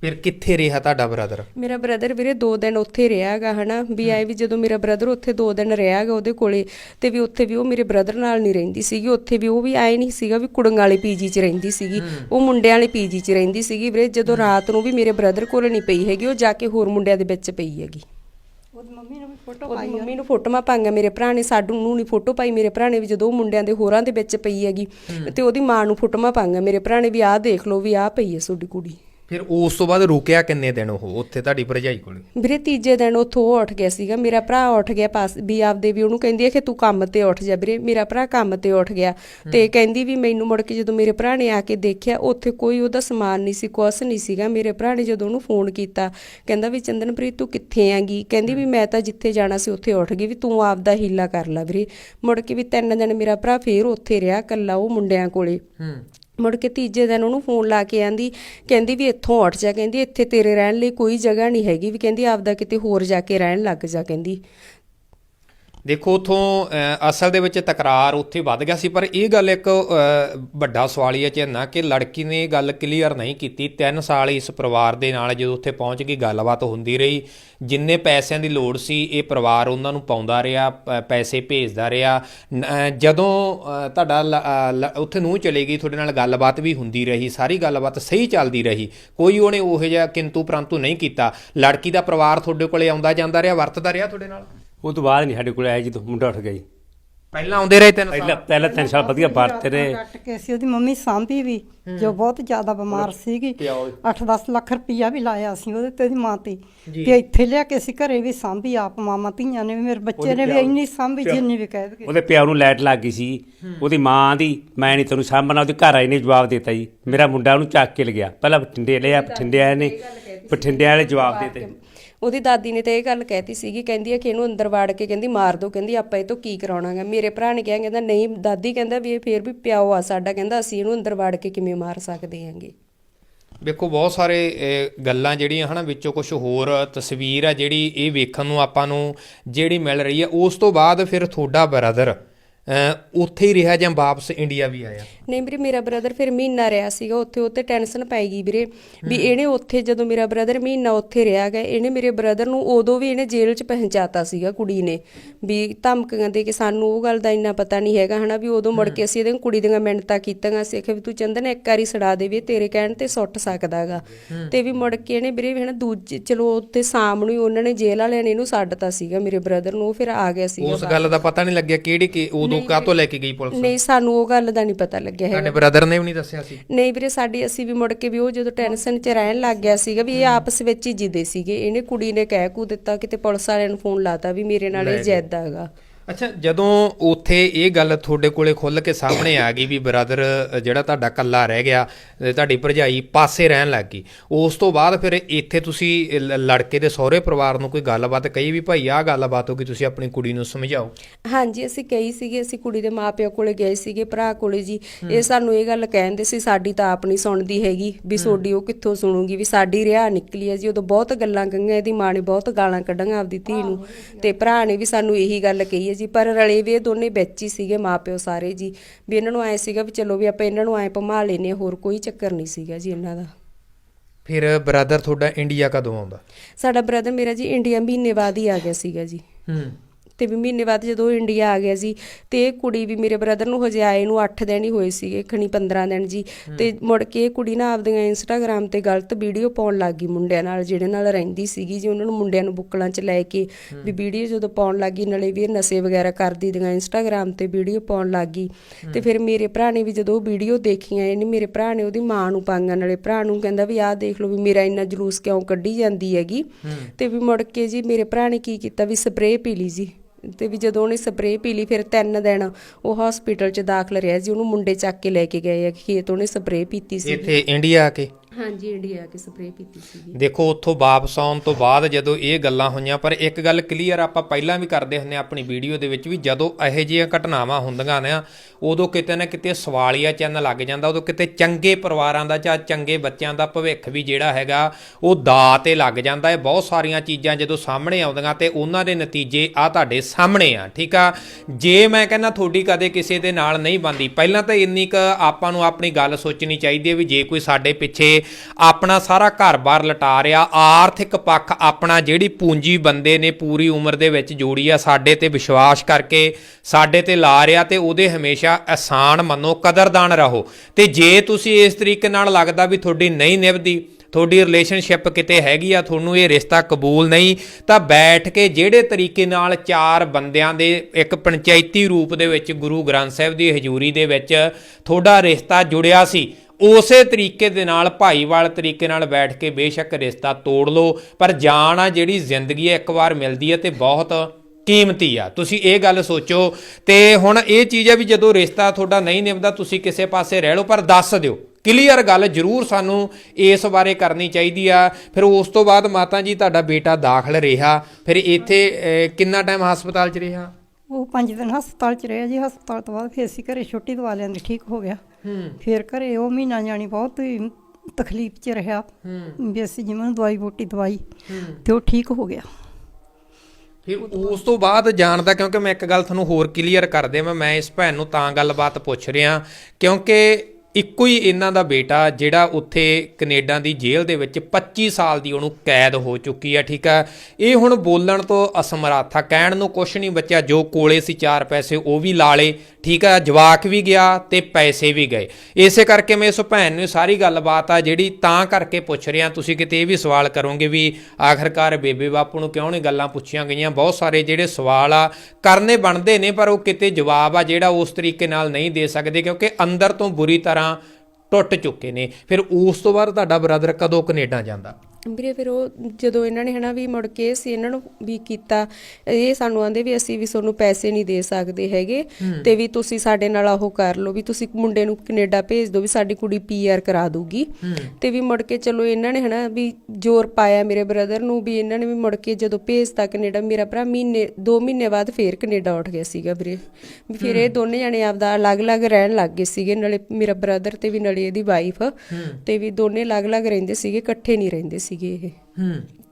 ਫਿਰ ਕਿੱਥੇ ਰਿਹਾ ਤੁਹਾਡਾ ਬ੍ਰਦਰ ਮੇਰਾ ਬ੍ਰਦਰ ਵੀਰੇ 2 ਦਿਨ ਉੱਥੇ ਰਿਹਾਗਾ ਹਨਾ? ਵੀ ਆਏ ਵੀ ਜਦੋਂ ਮੇਰਾ ਬ੍ਰਦਰ ਉੱਥੇ 2 ਦਿਨ ਰਿਹਾਗਾ ਉਹਦੇ ਕੋਲੇ ਤੇ ਵੀ ਉੱਥੇ ਵੀ ਉਹ ਮੇਰੇ ਬ੍ਰਦਰ ਨਾਲ ਨਹੀਂ ਰਹਿੰਦੀ ਸੀਗੀ। ਉੱਥੇ ਵੀ ਉਹ ਵੀ ਆਏ ਨਹੀਂ ਸੀਗਾ ਵੀ ਕੁੜੀਆਂ ਵਾਲੇ ਪੀਜੀ 'ਚ ਰਹਿੰਦੀ ਸੀਗੀ। ਉਹ ਮੁੰਡਿਆਂ ਵਾਲੇ ਪੀਜੀ 'ਚ ਰਹਿੰਦੀ ਸੀਗੀ ਵੀਰੇ। ਜਦੋਂ ਰਾਤ ਨੂੰ ਵੀ ਮੇਰੇ ਬ੍ਰਦਰ ਕੋਲੇ ਨਹੀਂ ਪਈ ਹੈਗੀ ਉਹ ਜਾ ਕੇ ਹੋਰ ਮੁੰਡਿਆਂ ਦੇ ਵਿੱਚ ਪਈ ਹੈਗੀ। ਉਹਦੀ ਮੰਮੀ ਨੂੰ ਵੀ ਫੋਟੋ ਉਹਦੀ ਮੰਮੀ ਨੂੰ ਫੋਟੋਆਂ ਪਾਈਆਂ ਮੇਰੇ ਭਰਾ ਨੇ ਸਾਡੂ ਨੂੰ ਨਹੀਂ ਫੋਟੋ ਪਾਈ ਮੇਰੇ ਭਰਾ ਨੇ ਵੀ ਜਦੋਂ ਉਹ ਮੁੰਡਿਆਂ ਦੇ ਹੋਰਾਂ ਦੇ ਵਿੱਚ ਪਈ ਹੈਗੀ ਤੇ ਉਹਦੀ ਮਾਂ ਨੂੰ ਫੋਟੋਆਂ ਪਾਈਆਂ ਮੇਰੇ ਭਰਾ ਨੇ ਵੀ ਆਹ ਦੇਖ ਲਓ ਵੀ ਆਹ ਪਈ ਹੈ ਤੁਹਾਡੀ ਕੁੜੀ। ਫਿਰ ਉਸ ਤੋਂ ਬਾਅਦ ਰੁਕਿਆ ਕਿੰਨੇ ਦਿਨ ਉਹ? ਉੱਥੇ ਤੁਹਾਡੀ ਭਰਜਾਈ ਕੋਲ? ਵੀਰੇ ਤੀਜੇ ਦਿਨ ਉੱਥੋਂ ਉਹ ਉੱਠ ਗਿਆ ਸੀਗਾ। ਮੇਰਾ ਭਰਾ ਉੱਠ ਗਿਆ ਪਾਸ ਵੀ ਆਪਦੇ ਵੀ ਉਹਨੂੰ ਕਹਿੰਦੀ ਹੈ ਕਿ ਤੂੰ ਕੰਮ ਤੇ ਉੱਠ ਜਾ ਵੀਰੇ। ਮੇਰਾ ਭਰਾ ਕੰਮ ਤੇ ਉੱਠ ਗਿਆ ਤੇ ਕਹਿੰਦੀ ਵੀ ਮੈਨੂੰ ਮੁੜ ਕੇ ਜਦੋਂ ਮੇਰੇ ਭਰਾ ਨੇ ਆ ਕੇ ਦੇਖਿਆ ਉੱਥੇ ਕੋਈ ਉਹਦਾ ਸਮਾਨ ਨਹੀਂ ਸੀ ਕੁਛ ਨਹੀਂ ਸੀਗਾ। ਮੇਰੇ ਭਰਾ ਨੇ ਜਦੋਂ ਉਹਨੂੰ ਫੋਨ ਕੀਤਾ ਕਹਿੰਦਾ ਵੀ ਚੰਦਨਪ੍ਰੀਤ ਤੂੰ ਕਿੱਥੇ ਆਂਗੀ ਕਹਿੰਦੀ ਵੀ ਮੈਂ ਤਾਂ ਜਿੱਥੇ ਜਾਣਾ ਸੀ ਉੱਥੇ ਉੱਠ ਗਈ ਵੀ ਤੂੰ ਆਪਦਾ ਹੀਲਾ ਕਰ ਲੈ ਵੀਰੇ। ਮੁੜ ਕੇ ਵੀ ਤਿੰਨ ਦਿਨ ਮੇਰਾ ਭਰਾ ਫੇਰ ਉੱਥੇ ਰਿਹਾ ਕੱਲਾ ਉਹ ਮੁੰਡਿਆਂ ਕੋਲੇ। ਹੂੰ। ਮੁੜ ਕੇ ਤੀਜੇ ਦਿਨ ਉਹਨੂੰ ਫੋਨ ਲਾ ਕੇ ਆਂਦੀ, ਕਹਿੰਦੀ ਵੀ ਇੱਥੋਂ ਉੱਠ ਜਾ, ਕਹਿੰਦੀ ਇੱਥੇ ਤੇਰੇ ਰਹਿਣ ਲਈ ਕੋਈ ਜਗ੍ਹਾ ਨਹੀਂ ਹੈਗੀ, ਵੀ ਕਹਿੰਦੀ ਆਪਦਾ ਕਿਤੇ ਹੋਰ ਜਾ ਕੇ ਰਹਿਣ ਲੱਗ ਜਾ, ਕਹਿੰਦੀ। ਦੇਖੋ ਉਥੋਂ ਅਸਲ ਦੇ ਵਿੱਚ ਤਕਰਾਰ ਉੱਥੇ ਵੱਧ ਗਿਆ ਸੀ ਪਰ ਇਹ ਗੱਲ ਇੱਕ ਅ, ਵੱਡਾ ਸਵਾਲੀਆ ਚਿੰਨ੍ਹ ਕਿ ਲੜਕੀ ਨੇ ਇਹ ਗੱਲ ਕਲੀਅਰ ਨਹੀਂ ਕੀਤੀ। 3 ਸਾਲ ਇਸ ਪਰਿਵਾਰ ਦੇ ਨਾਲ ਜਦੋਂ ਉੱਥੇ ਪਹੁੰਚ ਗਈ ਗੱਲਬਾਤ ਹੁੰਦੀ ਰਹੀ। ਜਿੰਨੇ ਪੈਸਿਆਂ ਦੀ ਲੋੜ ਸੀ ਇਹ ਪਰਿਵਾਰ ਉਹਨਾਂ ਨੂੰ ਪਾਉਂਦਾ ਰਿਹਾ ਪ- ਪੈਸੇ ਭੇਜਦਾ ਰਿਹਾ। ਜਦੋਂ ਤੁਹਾਡਾ ਲ- ਲ- ਉੱਥੇ ਨੂੰ ਚਲੇ ਗਈ ਤੁਹਾਡੇ ਨਾਲ ਗੱਲਬਾਤ ਵੀ ਹੁੰਦੀ ਰਹੀ ਸਾਰੀ ਗੱਲਬਾਤ ਸਹੀ ਚੱਲਦੀ ਰਹੀ। ਕੋਈ ਉਹਨੇ ਉਹੋ ਜਿਹਾ ਕਿੰਤੂ ਪਰੰਤੂ ਨਹੀਂ ਕੀਤਾ। ਲੜਕੀ ਦਾ ਪਰਿਵਾਰ ਤੁਹਾਡੇ ਕੋਲੇ ਆਉਂਦਾ ਜਾਂਦਾ ਰਿਹਾ ਵਰਤਦਾ ਰਿਹਾ ਤੁਹਾਡੇ ਨਾਲ? ਉਹ ਤੋਂ ਬਾਅਦ ਨਹੀਂ ਸਾਡੇ ਕੋਲ ਆਇਆ ਜਦੋਂ ਮੁੰਡਾ ਉੱਠ ਗਿਆ ਜੀ। ਪਹਿਲਾਂ ਆਉਂਦੇ ਰਹੇ ਤਿੰਨ ਪਹਿਲਾਂ ਸਾਲ। ਪਹਿਲਾਂ ਤਿੰਨ ਸਾਲ ਵਧੀਆ ਵਰਤੇ ਰਹੇ। ਕੱਟ ਕੇ ਸੀ ਉਹਦੀ ਮੰਮੀ ਸਾਂਭੀ ਵੀ ਜੋ ਬਹੁਤ ਜ਼ਿਆਦਾ ਬਿਮਾਰ ਸੀਗੀ। 8-10 ਲੱਖ ਰੁਪਈਆ ਵੀ ਲਾਇਆ ਸੀ ਉਹਦੇ ਤੇ ਉਹਦੀ ਮਾਂ ਤੇ। ਤੇ ਇੱਥੇ ਲਿਆ ਕੇ ਅਸੀਂ ਘਰੇ ਵੀ ਸਾਂਭੀ ਆਪ ਮਾਮਾ ਧੀਆਂ ਨੇ ਵੀ ਮੇਰੇ ਬੱਚੇ ਨੇ ਵੀ ਇੰਨੀ ਸਾਂਭੀ ਜਿੰਨੀ ਵੀ ਕਹਿ ਦਈਏ ਉਹਦੇ ਪਿਓ ਨੂੰ ਲਾਈਟ ਲੱਗ ਗਈ ਸੀ। ਉਹਦੀ ਮਾਂ ਦੀ ਮੈਂ ਨਹੀਂ ਤੈਨੂੰ ਸਾਂਭਣਾ ਉਹਦੇ ਘਰ ਆਈ ਨੇ ਜਵਾਬ ਦਿੱਤਾ ਜੀ। ਮੇਰਾ ਮੁੰਡਾ ਉਹਨੂੰ ਚੱਕ ਕੇ ਲਗਿਆ ਪਹਿਲਾਂ ਬਠਿੰਡੇ ਲਿਆ ਬਠਿੰਡੇ ਆਏ ਨੇ ਬਠਿੰਡੇ ਵਾਲੇ ਜਵਾਬ ਦਿੱਤੇ। ਉਹਦੀ ਦਾਦੀ ਨੇ ਤਾਂ ਇਹ ਗੱਲ ਕਹਿਤੀ ਸੀਗੀ, ਕਹਿੰਦੀ ਆ ਕਿ ਇਹਨੂੰ ਅੰਦਰ ਵਾੜ ਕੇ ਕਹਿੰਦੀ ਮਾਰ ਦੋ, ਕਹਿੰਦੀ ਆਪਾਂ ਇਹ ਤੋਂ ਕੀ ਕਰਾਉਣਾਗਾ? ਮੇਰੇ ਭਰਾ ਨੇ ਕਿਹਾ, ਕਹਿੰਦਾ ਨਹੀਂ, ਦਾਦੀ ਕਹਿੰਦਾ ਵੀ ਇਹ ਫੇਰ ਵੀ ਪਿਆਓ ਆ ਸਾਡਾ, ਕਹਿੰਦਾ ਅਸੀਂ ਇਹਨੂੰ ਅੰਦਰ ਵਾੜ ਕੇ ਕਿਵੇਂ ਮਾਰ ਸਕਦੇ ਹਾਂਗੇ? ਵੇਖੋ, ਬਹੁਤ ਸਾਰੇ ਗੱਲਾਂ ਜਿਹੜੀਆਂ ਹਨਾ, ਵਿੱਚੋਂ ਕੁਝ ਹੋਰ ਤਸਵੀਰ ਆ ਜਿਹੜੀ ਇਹ ਵੇਖਣ ਨੂੰ ਆਪਾਂ ਨੂੰ ਜਿਹੜੀ ਮਿਲ ਰਹੀ ਹੈ ਉਸ ਤੋਂ ਬਾਅਦ ਫਿਰ ਤੁਹਾਡਾ ਬ੍ਰਦਰ ਉੱਥੇ ਹੀ ਰਿਹਾ ਜਾਂ ਵਾਪਸ ਇੰਡੀਆ ਵੀ ਆਇਆ? ਨਹੀਂ ਵੀਰੇ ਮੇਰਾ ਬ੍ਰਦਰ ਫਿਰ ਮਹੀਨਾ ਰਿਹਾ ਸੀਗਾ ਉੱਥੇ ਉੱਤੇ ਟੈਨਸ਼ਨ ਪੈ ਗਈ ਵੀਰੇ ਵੀ ਇਹਨੇ ਉੱਥੇ ਜਦੋਂ ਮੇਰਾ ਬ੍ਰਦਰ ਮਹੀਨਾ ਉੱਥੇ ਰਿਹਾ ਗਿਆ ਇਹਨੇ ਮੇਰੇ ਬ੍ਰਦਰ ਨੂੰ ਉਦੋਂ ਵੀ ਇਹਨੇ ਜੇਲ੍ਹ 'ਚ ਪਹੁੰਚਾਤਾ ਸੀਗਾ ਕੁੜੀ ਨੇ ਵੀ ਧਮਕੀਆਂ ਦੇ ਕੇ ਸਾਨੂੰ ਉਹ ਗੱਲ ਦਾ ਇੰਨਾ ਪਤਾ ਨਹੀਂ ਹੈਗਾ ਹਨਾ ਵੀ ਉਦੋਂ ਮੁੜ ਕੇ ਅਸੀਂ ਇਹਦੇ ਕੁੜੀ ਦੀਆਂ ਮਿੰਨਤਾਂ ਕੀਤੀਆਂ ਸੀ ਕਿ ਵੀ ਤੂੰ ਚੰਦਨ ਇੱਕ ਵਾਰੀ ਛਡਾ ਦੇ ਵੀ ਤੇਰੇ ਕਹਿਣ ਤੇ ਸੁੱਟ ਸਕਦਾਗਾ। ਤੇ ਵੀ ਮੁੜ ਕੇ ਇਹਨੇ ਵੀਰੇ ਹਨਾ ਦੂਜੇ ਚਲੋ ਉੱਥੇ ਸਾਹਮਣੇ ਹੀ ਉਹਨਾਂ ਨੇ ਜੇਲ੍ਹ ਵਾਲਿਆਂ ਨੇ ਇਹਨੂੰ ਛੱਡਤਾ ਸੀਗਾ ਮੇਰੇ ਬ੍ਰਦਰ ਨੂੰ ਉਹ ਫਿਰ ਆ ਗਿਆ ਸੀਗਾ ਉਸ ਗੱਲ ਦਾ ਪਤਾ ਨਹੀਂ ਲੱਗਿਆ ਕਿਹੜੀ ਕਿ ਉਦੋਂ ਕਾਹਤੋਂ ਲੈ ਕੇ ਗਈ ਪੁਲਿਸ? ਨਹੀਂ ਸਾਨੂੰ ਉਹ ਗੱਲ ਦਾ ਨਹੀਂ ਪਤਾ ਲੱਗਿਆ ਹੈਗਾ। ਤੁਹਾਡੇ ਬ੍ਰਦਰ ਨੇ ਵੀ ਨਹੀਂ ਦੱਸਿਆ ਸੀ? ਨਹੀਂ ਵੀਰੇ ਸਾਡੀ ਅਸੀਂ ਵੀ ਮੁੜ ਕੇ ਵੀ ਉਹ ਜਦੋਂ ਟੈਨਸ਼ਨ 'ਚ ਰਹਿਣ ਲੱਗ ਗਿਆ ਸੀਗਾ ਵੀ ਇਹ ਆਪਸ ਵਿੱਚ ਹੀ ਜਿੱਦੇ ਸੀਗੇ। ਇਹਨੇ ਕੁੜੀ ਨੇ ਕਹਿ ਕੂ ਦਿੱਤਾ ਕਿਤੇ ਪੁਲਿਸ ਵਾਲਿਆਂ ਨੂੰ ਫੋਨ ਲਾਤਾ ਵੀ ਮੇਰੇ ਨਾਲ ਇਹ ਜਿੱਦ ਹੈਗਾ। ਅੱਛਾ, ਜਦੋਂ ਉੱਥੇ ਇਹ ਗੱਲ ਤੁਹਾਡੇ ਕੋਲੇ ਖੁੱਲ ਕੇ ਸਾਹਮਣੇ ਆ ਗਈ ਵੀ ਬ੍ਰਦਰ, ਜਿਹੜਾ ਤੁਹਾਡਾ ਕੱਲਾ ਰਹਿ ਗਿਆ ਤੁਹਾਡੀ ਭਰਜਾਈ ਪਾਸੇ ਰਹਿਣ ਲੱਗ ਗਈ, ਉਸ ਤੋਂ ਬਾਅਦ ਫਿਰ ਇੱਥੇ ਤੁਸੀਂ ਲੜਕੇ ਦੇ ਸਹੁਰੇ ਪਰਿਵਾਰ ਨੂੰ ਕੋਈ ਗੱਲਬਾਤ ਕਹੀ ਵੀ ਭਾਈ ਆਹ ਗੱਲਬਾਤ ਹੋ ਗਈ, ਤੁਸੀਂ ਆਪਣੀ ਕੁੜੀ ਨੂੰ ਸਮਝਾਓ? ਹਾਂਜੀ, ਅਸੀਂ ਕਹੀ ਸੀਗੇ, ਅਸੀਂ ਕੁੜੀ ਦੇ ਮਾਪਿਆਂ ਕੋਲੇ ਗਏ ਸੀਗੇ, ਭਰਾ ਕੋਲੇ ਜੀ। ਇਹ ਸਾਨੂੰ ਇਹ ਗੱਲ ਕਹਿੰਦੇ ਸੀ, ਸਾਡੀ ਤਾਂ ਆਪ ਨਹੀਂ ਸੁਣਦੀ ਹੈਗੀ ਵੀ ਸੋਡੀ ਉਹ ਕਿੱਥੋਂ ਸੁਣੂਗੀ, ਵੀ ਸਾਡੀ ਰਿਆ ਨਿਕਲੀ ਹੈ ਜੀ, ਉਦੋਂ ਬਹੁਤ ਗੱਲਾਂ ਕਹੀਆਂ ਇਹਦੀ ਮਾਂ ਨੇ ਬਹੁਤ ਗਾਲਾਂ ਕੱਢੀਆਂ ਆਪਦੀ ਧੀ ਨੂੰ। ਤੇ ਭਰਾ ਨੇ ਵੀ ਸਾਨੂੰ ਇਹੀ ਗੱਲ ਕਹੀ ਹੈ ਜੀ ਪਰ ਰਲੇ ਵੀ ਇਹ ਦੋਨੇ ਵਿੱਚ ਹੀ ਸੀਗੇ ਮਾਪਿਓ ਸਾਰੇ ਜੀ। ਵੀ ਇਹਨਾਂ ਨੂੰ ਐ ਸੀਗਾ ਵੀ ਚਲੋ ਵੀ ਆਪਾਂ ਇਹਨਾਂ ਨੂੰ ਐ ਭਮਾ ਲੈਨੇ ਹੋਰ ਕੋਈ ਚੱਕਰ ਨਹੀਂ ਸੀਗਾ ਜੀ ਇਹਨਾਂ ਦਾ। ਫਿਰ ਬ੍ਰਦਰ ਤੁਹਾਡਾ ਇੰਡੀਆ ਕਦੋਂ ਆਉਂਦਾ? ਸਾਡਾ ਬ੍ਰਦਰ ਮੇਰਾ ਜੀ ਇੰਡੀਆ ਮਹੀਨੇ ਬਾਅਦ ਹੀ ਆ ਗਿਆ ਸੀਗਾ ਜੀ। ਹੂੰ। ਤੇ ਵੀ ਮਹੀਨੇ ਬਾਅਦ ਜਦੋਂ ਇੰਡੀਆ ਆ ਗਿਆ ਸੀ ਤੇ ਇਹ ਕੁੜੀ ਵੀ ਮੇਰੇ ਬ੍ਰਦਰ ਨੂੰ ਹਜੇ ਆਏ ਨੂੰ 8 ਦਿਨ ਹੀ ਹੋਏ ਸੀਗੇ ਖਣੀ 15 ਦਿਨ ਜੀ। ਤੇ ਮੁੜ ਕੇ ਇਹ ਕੁੜੀ ਨਾ ਆਪਦੀਆਂ ਇੰਸਟਾਗ੍ਰam ਤੇ ਗਲਤ ਵੀਡੀਓ ਪਾਉਣ ਲੱਗ ਗਈ ਮੁੰਡਿਆਂ ਨਾਲ ਜਿਹੜੇ ਨਾਲ ਰਹਿੰਦੀ ਸੀਗੀ ਜੀ ਉਹਨਾਂ ਨੂੰ ਮੁੰਡਿਆਂ ਨੂੰ ਬੁੱਕਲਾਂ 'ਚ ਲੈ ਕੇ ਵੀ ਵੀਡੀਓ ਜਦੋਂ ਪਾਉਣ ਲੱਗ ਗਈ ਨਾਲੇ ਵੀ ਇਹ ਨਸ਼ੇ ਵਗੈਰਾ ਕਰਦੀ ਦੀਆਂ ਇੰਸਟਾਗ੍ਰam ਤੇ ਵੀਡੀਓ ਪਾਉਣ ਲੱਗ ਗਈ। ਤੇ ਫਿਰ ਮੇਰੇ ਭਰਾ ਨੇ ਵੀ ਜਦੋਂ ਉਹ ਵੀਡੀਓ ਦੇਖੀਆਂ ਇਹਨੇ ਮੇਰੇ ਭਰਾ ਨੇ ਉਹਦੀ ਮਾਂ ਨੂੰ ਪਾਈਆਂ ਨਾਲੇ ਭਰਾ ਨੂੰ ਕਹਿੰਦਾ ਵੀ ਆਹ ਦੇਖ ਲਓ ਵੀ ਮੇਰਾ ਇੰਨਾ ਜਲੂਸ ਕਿਉਂ ਕੱਢੀ ਜਾਂਦੀ ਹੈਗੀ। ਤੇ ਵੀ ਮੁੜ ਕੇ ਜੀ ਮੇਰੇ ਭਰਾ ਨੇ ਕੀ ਕੀਤਾ ਵੀ ਸਪਰੇਅ ਪੀ ਲਈ ਜੀ। ਤੇ ਵੀ ਜਦੋਂ ਉਹਨੇ ਸਪਰੇਅ ਪੀ ਲਈ, ਫਿਰ ਤਿੰਨ ਦਿਨ ਉਹ ਹਸਪੀਟਲ 'ਚ ਦਾਖਲ ਰਿਹਾ ਸੀ। ਉਹਨੂੰ ਮੁੰਡੇ ਚੱਕ ਕੇ ਲੈ ਕੇ ਗਏ ਆ ਖੇਤ ਉਹਨੇ ਸਪਰੇਅ ਪੀਤੀ ਸੀ। ਇੱਥੇ ਇੰਡੀਆ ਆ ਕੇ? ਹਾਂਜੀ ਇੰਡੀਆ ਆ ਕੇ ਸਪਰੇਅ ਪੀਤੀ ਸੀ ਦੇਖੋ, ਉੱਥੋਂ ਵਾਪਸ ਆਉਣ ਤੋਂ ਬਾਅਦ ਜਦੋਂ ਇਹ ਗੱਲਾਂ ਹੋਈਆਂ, ਪਰ ਇੱਕ ਗੱਲ ਕਲੀਅਰ ਆਪਾਂ ਪਹਿਲਾਂ ਵੀ ਕਰਦੇ ਹੁੰਦੇ ਹਾਂ ਆਪਣੀ ਵੀਡੀਓ ਦੇ ਵਿੱਚ ਵੀ ਜਦੋਂ ਇਹੋ ਜਿਹੀਆਂ ਘਟਨਾਵਾਂ ਹੁੰਦੀਆਂ ਨੇ, ਉਦੋਂ ਕਿਤੇ ਨਾ ਕਿਤੇ ਸਵਾਲੀਆ ਚਿੰਨ੍ਹ ਲੱਗ ਜਾਂਦਾ, ਉਦੋਂ ਕਿਤੇ ਚੰਗੇ ਪਰਿਵਾਰਾਂ ਦਾ ਜਾਂ ਚੰਗੇ ਬੱਚਿਆਂ ਦਾ ਭਵਿੱਖ ਵੀ ਜਿਹੜਾ ਹੈਗਾ, ਉਹ ਦਾ ਤੇ ਲੱਗ ਜਾਂਦਾ ਹੈ। ਬਹੁਤ ਸਾਰੀਆਂ ਚੀਜ਼ਾਂ ਜਦੋਂ ਸਾਹਮਣੇ ਆਉਂਦੀਆਂ ਤੇ ਉਹਨਾਂ ਦੇ ਨਤੀਜੇ ਆ ਤੁਹਾਡੇ ਸਾਹਮਣੇ ਆ, ਠੀਕ ਆ? ਜੇ ਮੈਂ ਕਹਿੰਦਾ ਤੁਹਾਡੀ ਕਦੇ ਕਿਸੇ ਦੇ ਨਾਲ ਨਹੀਂ ਬੰਦੀ ਪਹਿਲਾਂ ਤਾਂ ਇੰਨੀ ਕ ਆਪਾਂ ਨੂੰ ਆਪਣੀ ਗੱਲ ਸੋਚਣੀ ਚਾਹੀਦੀ ਹੈ ਵੀ ਜੇ ਕੋਈ ਸਾਡੇ ਪਿੱਛੇ ਆਪਣਾ ਸਾਰਾ ਘਰ-ਬਾਰ ਲਟਾ ਰਿਹਾ। ਆਰਥਿਕ ਪੱਖ ਆਪਣਾ ਜਿਹੜੀ ਪੂੰਜੀ ਬੰਦੇ ਨੇ ਪੂਰੀ ਉਮਰ ਦੇ ਵਿੱਚ ਜੋੜੀ ਆ, ਸਾਡੇ ਤੇ ਵਿਸ਼ਵਾਸ ਕਰਕੇ, ਸਾਡੇ ਤੇ ਲਾ ਰਿਹਾ ਤੇ ਉਹਦੇ ਹਮੇਸ਼ਾ ਆਸਾਨ ਮੰਨੋ, ਕਦਰਦਾਨ ਰਹੋ। ਤੇ ਜੇ ਤੁਸੀਂ ਇਸ ਤਰੀਕੇ ਨਾਲ ਲੱਗਦਾ ਵੀ ਤੁਹਾਡੀ ਨਹੀਂ ਨਿਭਦੀ, ਤੁਹਾਡੀ ਰਿਲੇਸ਼ਨਸ਼ਿਪ ਕਿਤੇ ਹੈਗੀ ਆ, ਤੁਹਾਨੂੰ ਇਹ ਰਿਸ਼ਤਾ ਕਬੂਲ ਨਹੀਂ, ਤਾਂ ਬੈਠ ਕੇ ਜਿਹੜੇ ਤਰੀਕੇ ਨਾਲ ਚਾਰ ਬੰਦਿਆਂ ਦੇ ਇੱਕ ਪੰਚਾਇਤੀ ਰੂਪ ਦੇ ਵਿੱਚ ਗੁਰੂ ਗ੍ਰੰਥ ਸਾਹਿਬ ਦੀ ਹਜ਼ੂਰੀ ਦੇ ਵਿੱਚ ਤੁਹਾਡਾ ਰਿਸ਼ਤਾ ਜੁੜਿਆ ਸੀ ਉਸੇ ਤਰੀਕੇ ਦੇ ਨਾਲ, ਭਾਈਵਾਲ ਤਰੀਕੇ ਨਾਲ ਬੈਠ ਕੇ ਬੇਸ਼ੱਕ ਰਿਸ਼ਤਾ ਤੋੜ ਲਓ। ਪਰ ਜਾਨ ਆ ਜਿਹੜੀ ਜ਼ਿੰਦਗੀ ਹੈ ਇੱਕ ਵਾਰ ਮਿਲਦੀ ਹੈ ਤੇ ਬਹੁਤ ਕੀਮਤੀ ਆ। ਤੁਸੀਂ ਇਹ ਗੱਲ ਸੋਚੋ ਤੇ ਹੁਣ ਇਹ ਚੀਜ਼ ਹੈ ਵੀ ਜਦੋਂ ਰਿਸ਼ਤਾ ਤੁਹਾਡਾ ਨਹੀਂ ਨਿਭਦਾ, ਤੁਸੀਂ ਕਿਸੇ ਪਾਸੇ ਰਹਿ ਲਓ, ਪਰ ਦੱਸ ਦਿਓ। ਕਲੀਅਰ ਗੱਲ ਜ਼ਰੂਰ ਸਾਨੂੰ ਇਸ ਬਾਰੇ ਕਰਨੀ ਚਾਹੀਦੀ ਆ। ਫਿਰ ਉਸ ਤੋਂ ਬਾਅਦ ਮਾਤਾ ਜੀ, ਤੁਹਾਡਾ ਬੇਟਾ ਦਾਖਲ ਰਿਹਾ। ਫਿਰ ਇੱਥੇ ਕਿੰਨਾ ਟਾਈਮ ਹਸਪਤਾਲ 'ਚ ਰਿਹਾ? ਉਹ ਪੰਜ ਦਿਨ ਹਸਪਤਾਲ ਚ ਰਿਹਾ ਜੀ। ਹਸਪਤਾਲ ਤੋਂ ਬਾਅਦ ਫਿਰ ਅਸੀਂ ਘਰੇ ਛੁੱਟੀ ਦਵਾ ਲਿਆਂਦੀ। ਠੀਕ ਹੋ ਗਿਆ। ਫਿਰ ਘਰੇ ਉਹ ਮਹੀਨਾ ਜਾਣੀ ਬਹੁਤ ਹੀ ਤਕਲੀਫ ਚ ਰਿਹਾ। ਵੀ ਅਸੀਂ ਜਿਵੇਂ ਦਵਾਈ ਬੂਟੀ ਦਵਾਈ ਤੇ ਉਹ ਠੀਕ ਹੋ ਗਿਆ। ਫਿਰ ਉਸ ਤੋਂ ਬਾਅਦ ਜਾਣਦਾ ਕਿਉਂਕਿ ਮੈਂ ਇੱਕ ਗੱਲ ਤੁਹਾਨੂੰ ਹੋਰ ਕਲੀਅਰ ਕਰ ਦੇਵਾਂ ਮੈਂ ਇਸ ਭੈਣ ਨੂੰ ਤਾਂ ਗੱਲਬਾਤ ਪੁੱਛ ਰਿਹਾ ਕਿਉਂਕਿ ਇੱਕੋ ਹੀ ਇਹਨਾਂ ਦਾ ਬੇਟਾ ਜਿਹੜਾ ਉੱਥੇ ਕੈਨੇਡਾ ਦੀ ਜੇਲ੍ਹ ਦੇ ਵਿੱਚ 25 ਸਾਲ ਦੀ ਉਹਨੂੰ ਕੈਦ ਹੋ ਚੁੱਕੀ ਆ, ਠੀਕ ਆ? ਇਹ ਹੁਣ ਬੋਲਣ ਤੋਂ ਅਸਮਰੱਥ ਆ, ਕਹਿਣ ਨੂੰ ਕੁਝ ਨਹੀਂ ਬਚਿਆ, ਜੋ ਕੋਲੇ ਸੀ ਚਾਰ ਪੈਸੇ ਉਹ ਵੀ ਲਾ ਲਏ, ਠੀਕ ਆ? ਜਵਾਕ ਵੀ ਗਿਆ ਤੇ ਪੈਸੇ ਵੀ ਗਏ। ਇਸੇ ਕਰਕੇ ਮੈਂ ਇਸ ਭੈਣ ਨੂੰ ਸਾਰੀ ਗੱਲਬਾਤ ਆ ਜਿਹੜੀ ਤਾਂ ਕਰਕੇ ਪੁੱਛ ਰਿਹਾ, ਤੁਸੀਂ ਕਿਤੇ ਇਹ ਵੀ ਸਵਾਲ ਕਰੋਗੇ ਵੀ ਆਖਰਕਾਰ ਬੇਬੇ ਬਾਪੂ ਨੂੰ ਕਿਉਂ ਨਹੀਂ ਗੱਲਾਂ ਪੁੱਛੀਆਂ ਗਈਆਂ? ਬਹੁਤ ਸਾਰੇ ਜਿਹੜੇ ਸਵਾਲ ਆ, ਕਰਨੇ ਬਣਦੇ ਨੇ, ਪਰ ਉਹ ਕਿਤੇ ਜਵਾਬ ਆ ਜਿਹੜਾ ਉਸ ਤਰੀਕੇ ਨਾਲ ਨਹੀਂ ਦੇ ਸਕਦੇ, ਕਿਉਂਕਿ ਅੰਦਰ ਤੋਂ ਬੁਰੀ ਤਰ੍ਹਾਂ ਟੁੱਟ ਚੁੱਕੇ ਨੇ। ਫਿਰ ਉਸ ਤੋਂ ਬਾਅਦ ਤੁਹਾਡਾ ਬ੍ਰਦਰ ਕਦੋਂ ਕੈਨੇਡਾ ਜਾਂਦਾ? ਵੀਰੇ ਫਿਰ ਉਹ ਜਦੋਂ ਇਹਨਾਂ ਨੇ ਹਨਾ ਵੀ ਮੁੜ ਕੇ ਅਸੀਂ ਇਹਨਾਂ ਨੂੰ ਵੀ ਕੀਤਾ ਇਹ ਸਾਨੂੰ ਆਂਦੇ ਵੀ ਅਸੀਂ ਵੀ ਤੁਹਾਨੂੰ ਪੈਸੇ ਨਹੀਂ ਦੇ ਸਕਦੇ ਹੈਗੇ ਤੇ ਵੀ ਤੁਸੀਂ ਸਾਡੇ ਨਾਲ ਉਹ ਕਰ ਲਓ ਵੀ ਤੁਸੀਂ ਮੁੰਡੇ ਨੂੰ ਕੈਨੇਡਾ ਭੇਜ ਦਿਓ ਵੀ ਸਾਡੀ ਕੁੜੀ ਪੀਆਰ ਕਰਾ ਦੂਗੀ ਤੇ ਵੀ ਮੁੜ ਕੇ ਚਲੋ ਇਹਨਾਂ ਨੇ ਹਨਾ ਵੀ ਜ਼ੋਰ ਪਾਇਆ ਮੇਰੇ ਬ੍ਰਦਰ ਨੂੰ ਵੀ ਇਹਨਾਂ ਨੇ ਵੀ ਮੁੜ ਕੇ ਜਦੋਂ ਭੇਜਤਾ ਕੈਨੇਡਾ ਮੇਰਾ ਭਰਾ ਮਹੀਨੇ 2 ਮਹੀਨੇ ਬਾਅਦ ਫੇਰ ਕੈਨੇਡਾ ਉੱਠ ਗਿਆ ਸੀਗਾ ਵੀਰੇ। ਵੀ ਫਿਰ ਇਹ ਦੋਨੇ ਜਣੇ ਆਪਦਾ ਅਲੱਗ-ਅਲੱਗ ਰਹਿਣ ਲੱਗ ਗਏ ਸੀਗੇ ਨਾਲੇ ਮੇਰਾ ਬ੍ਰਦਰ ਤੇ ਵੀ ਨਾਲੇ ਇਹਦੀ ਵਾਈਫ ਤੇ ਵੀ ਦੋਨੇ ਅਲੱਗ-ਅਲੱਗ ਰਹਿੰਦੇ ਸੀਗੇ ਇਕੱਠੇ ਨਹੀਂ ਰਹਿੰਦੇ ਸੀਗੇ ਇਹ।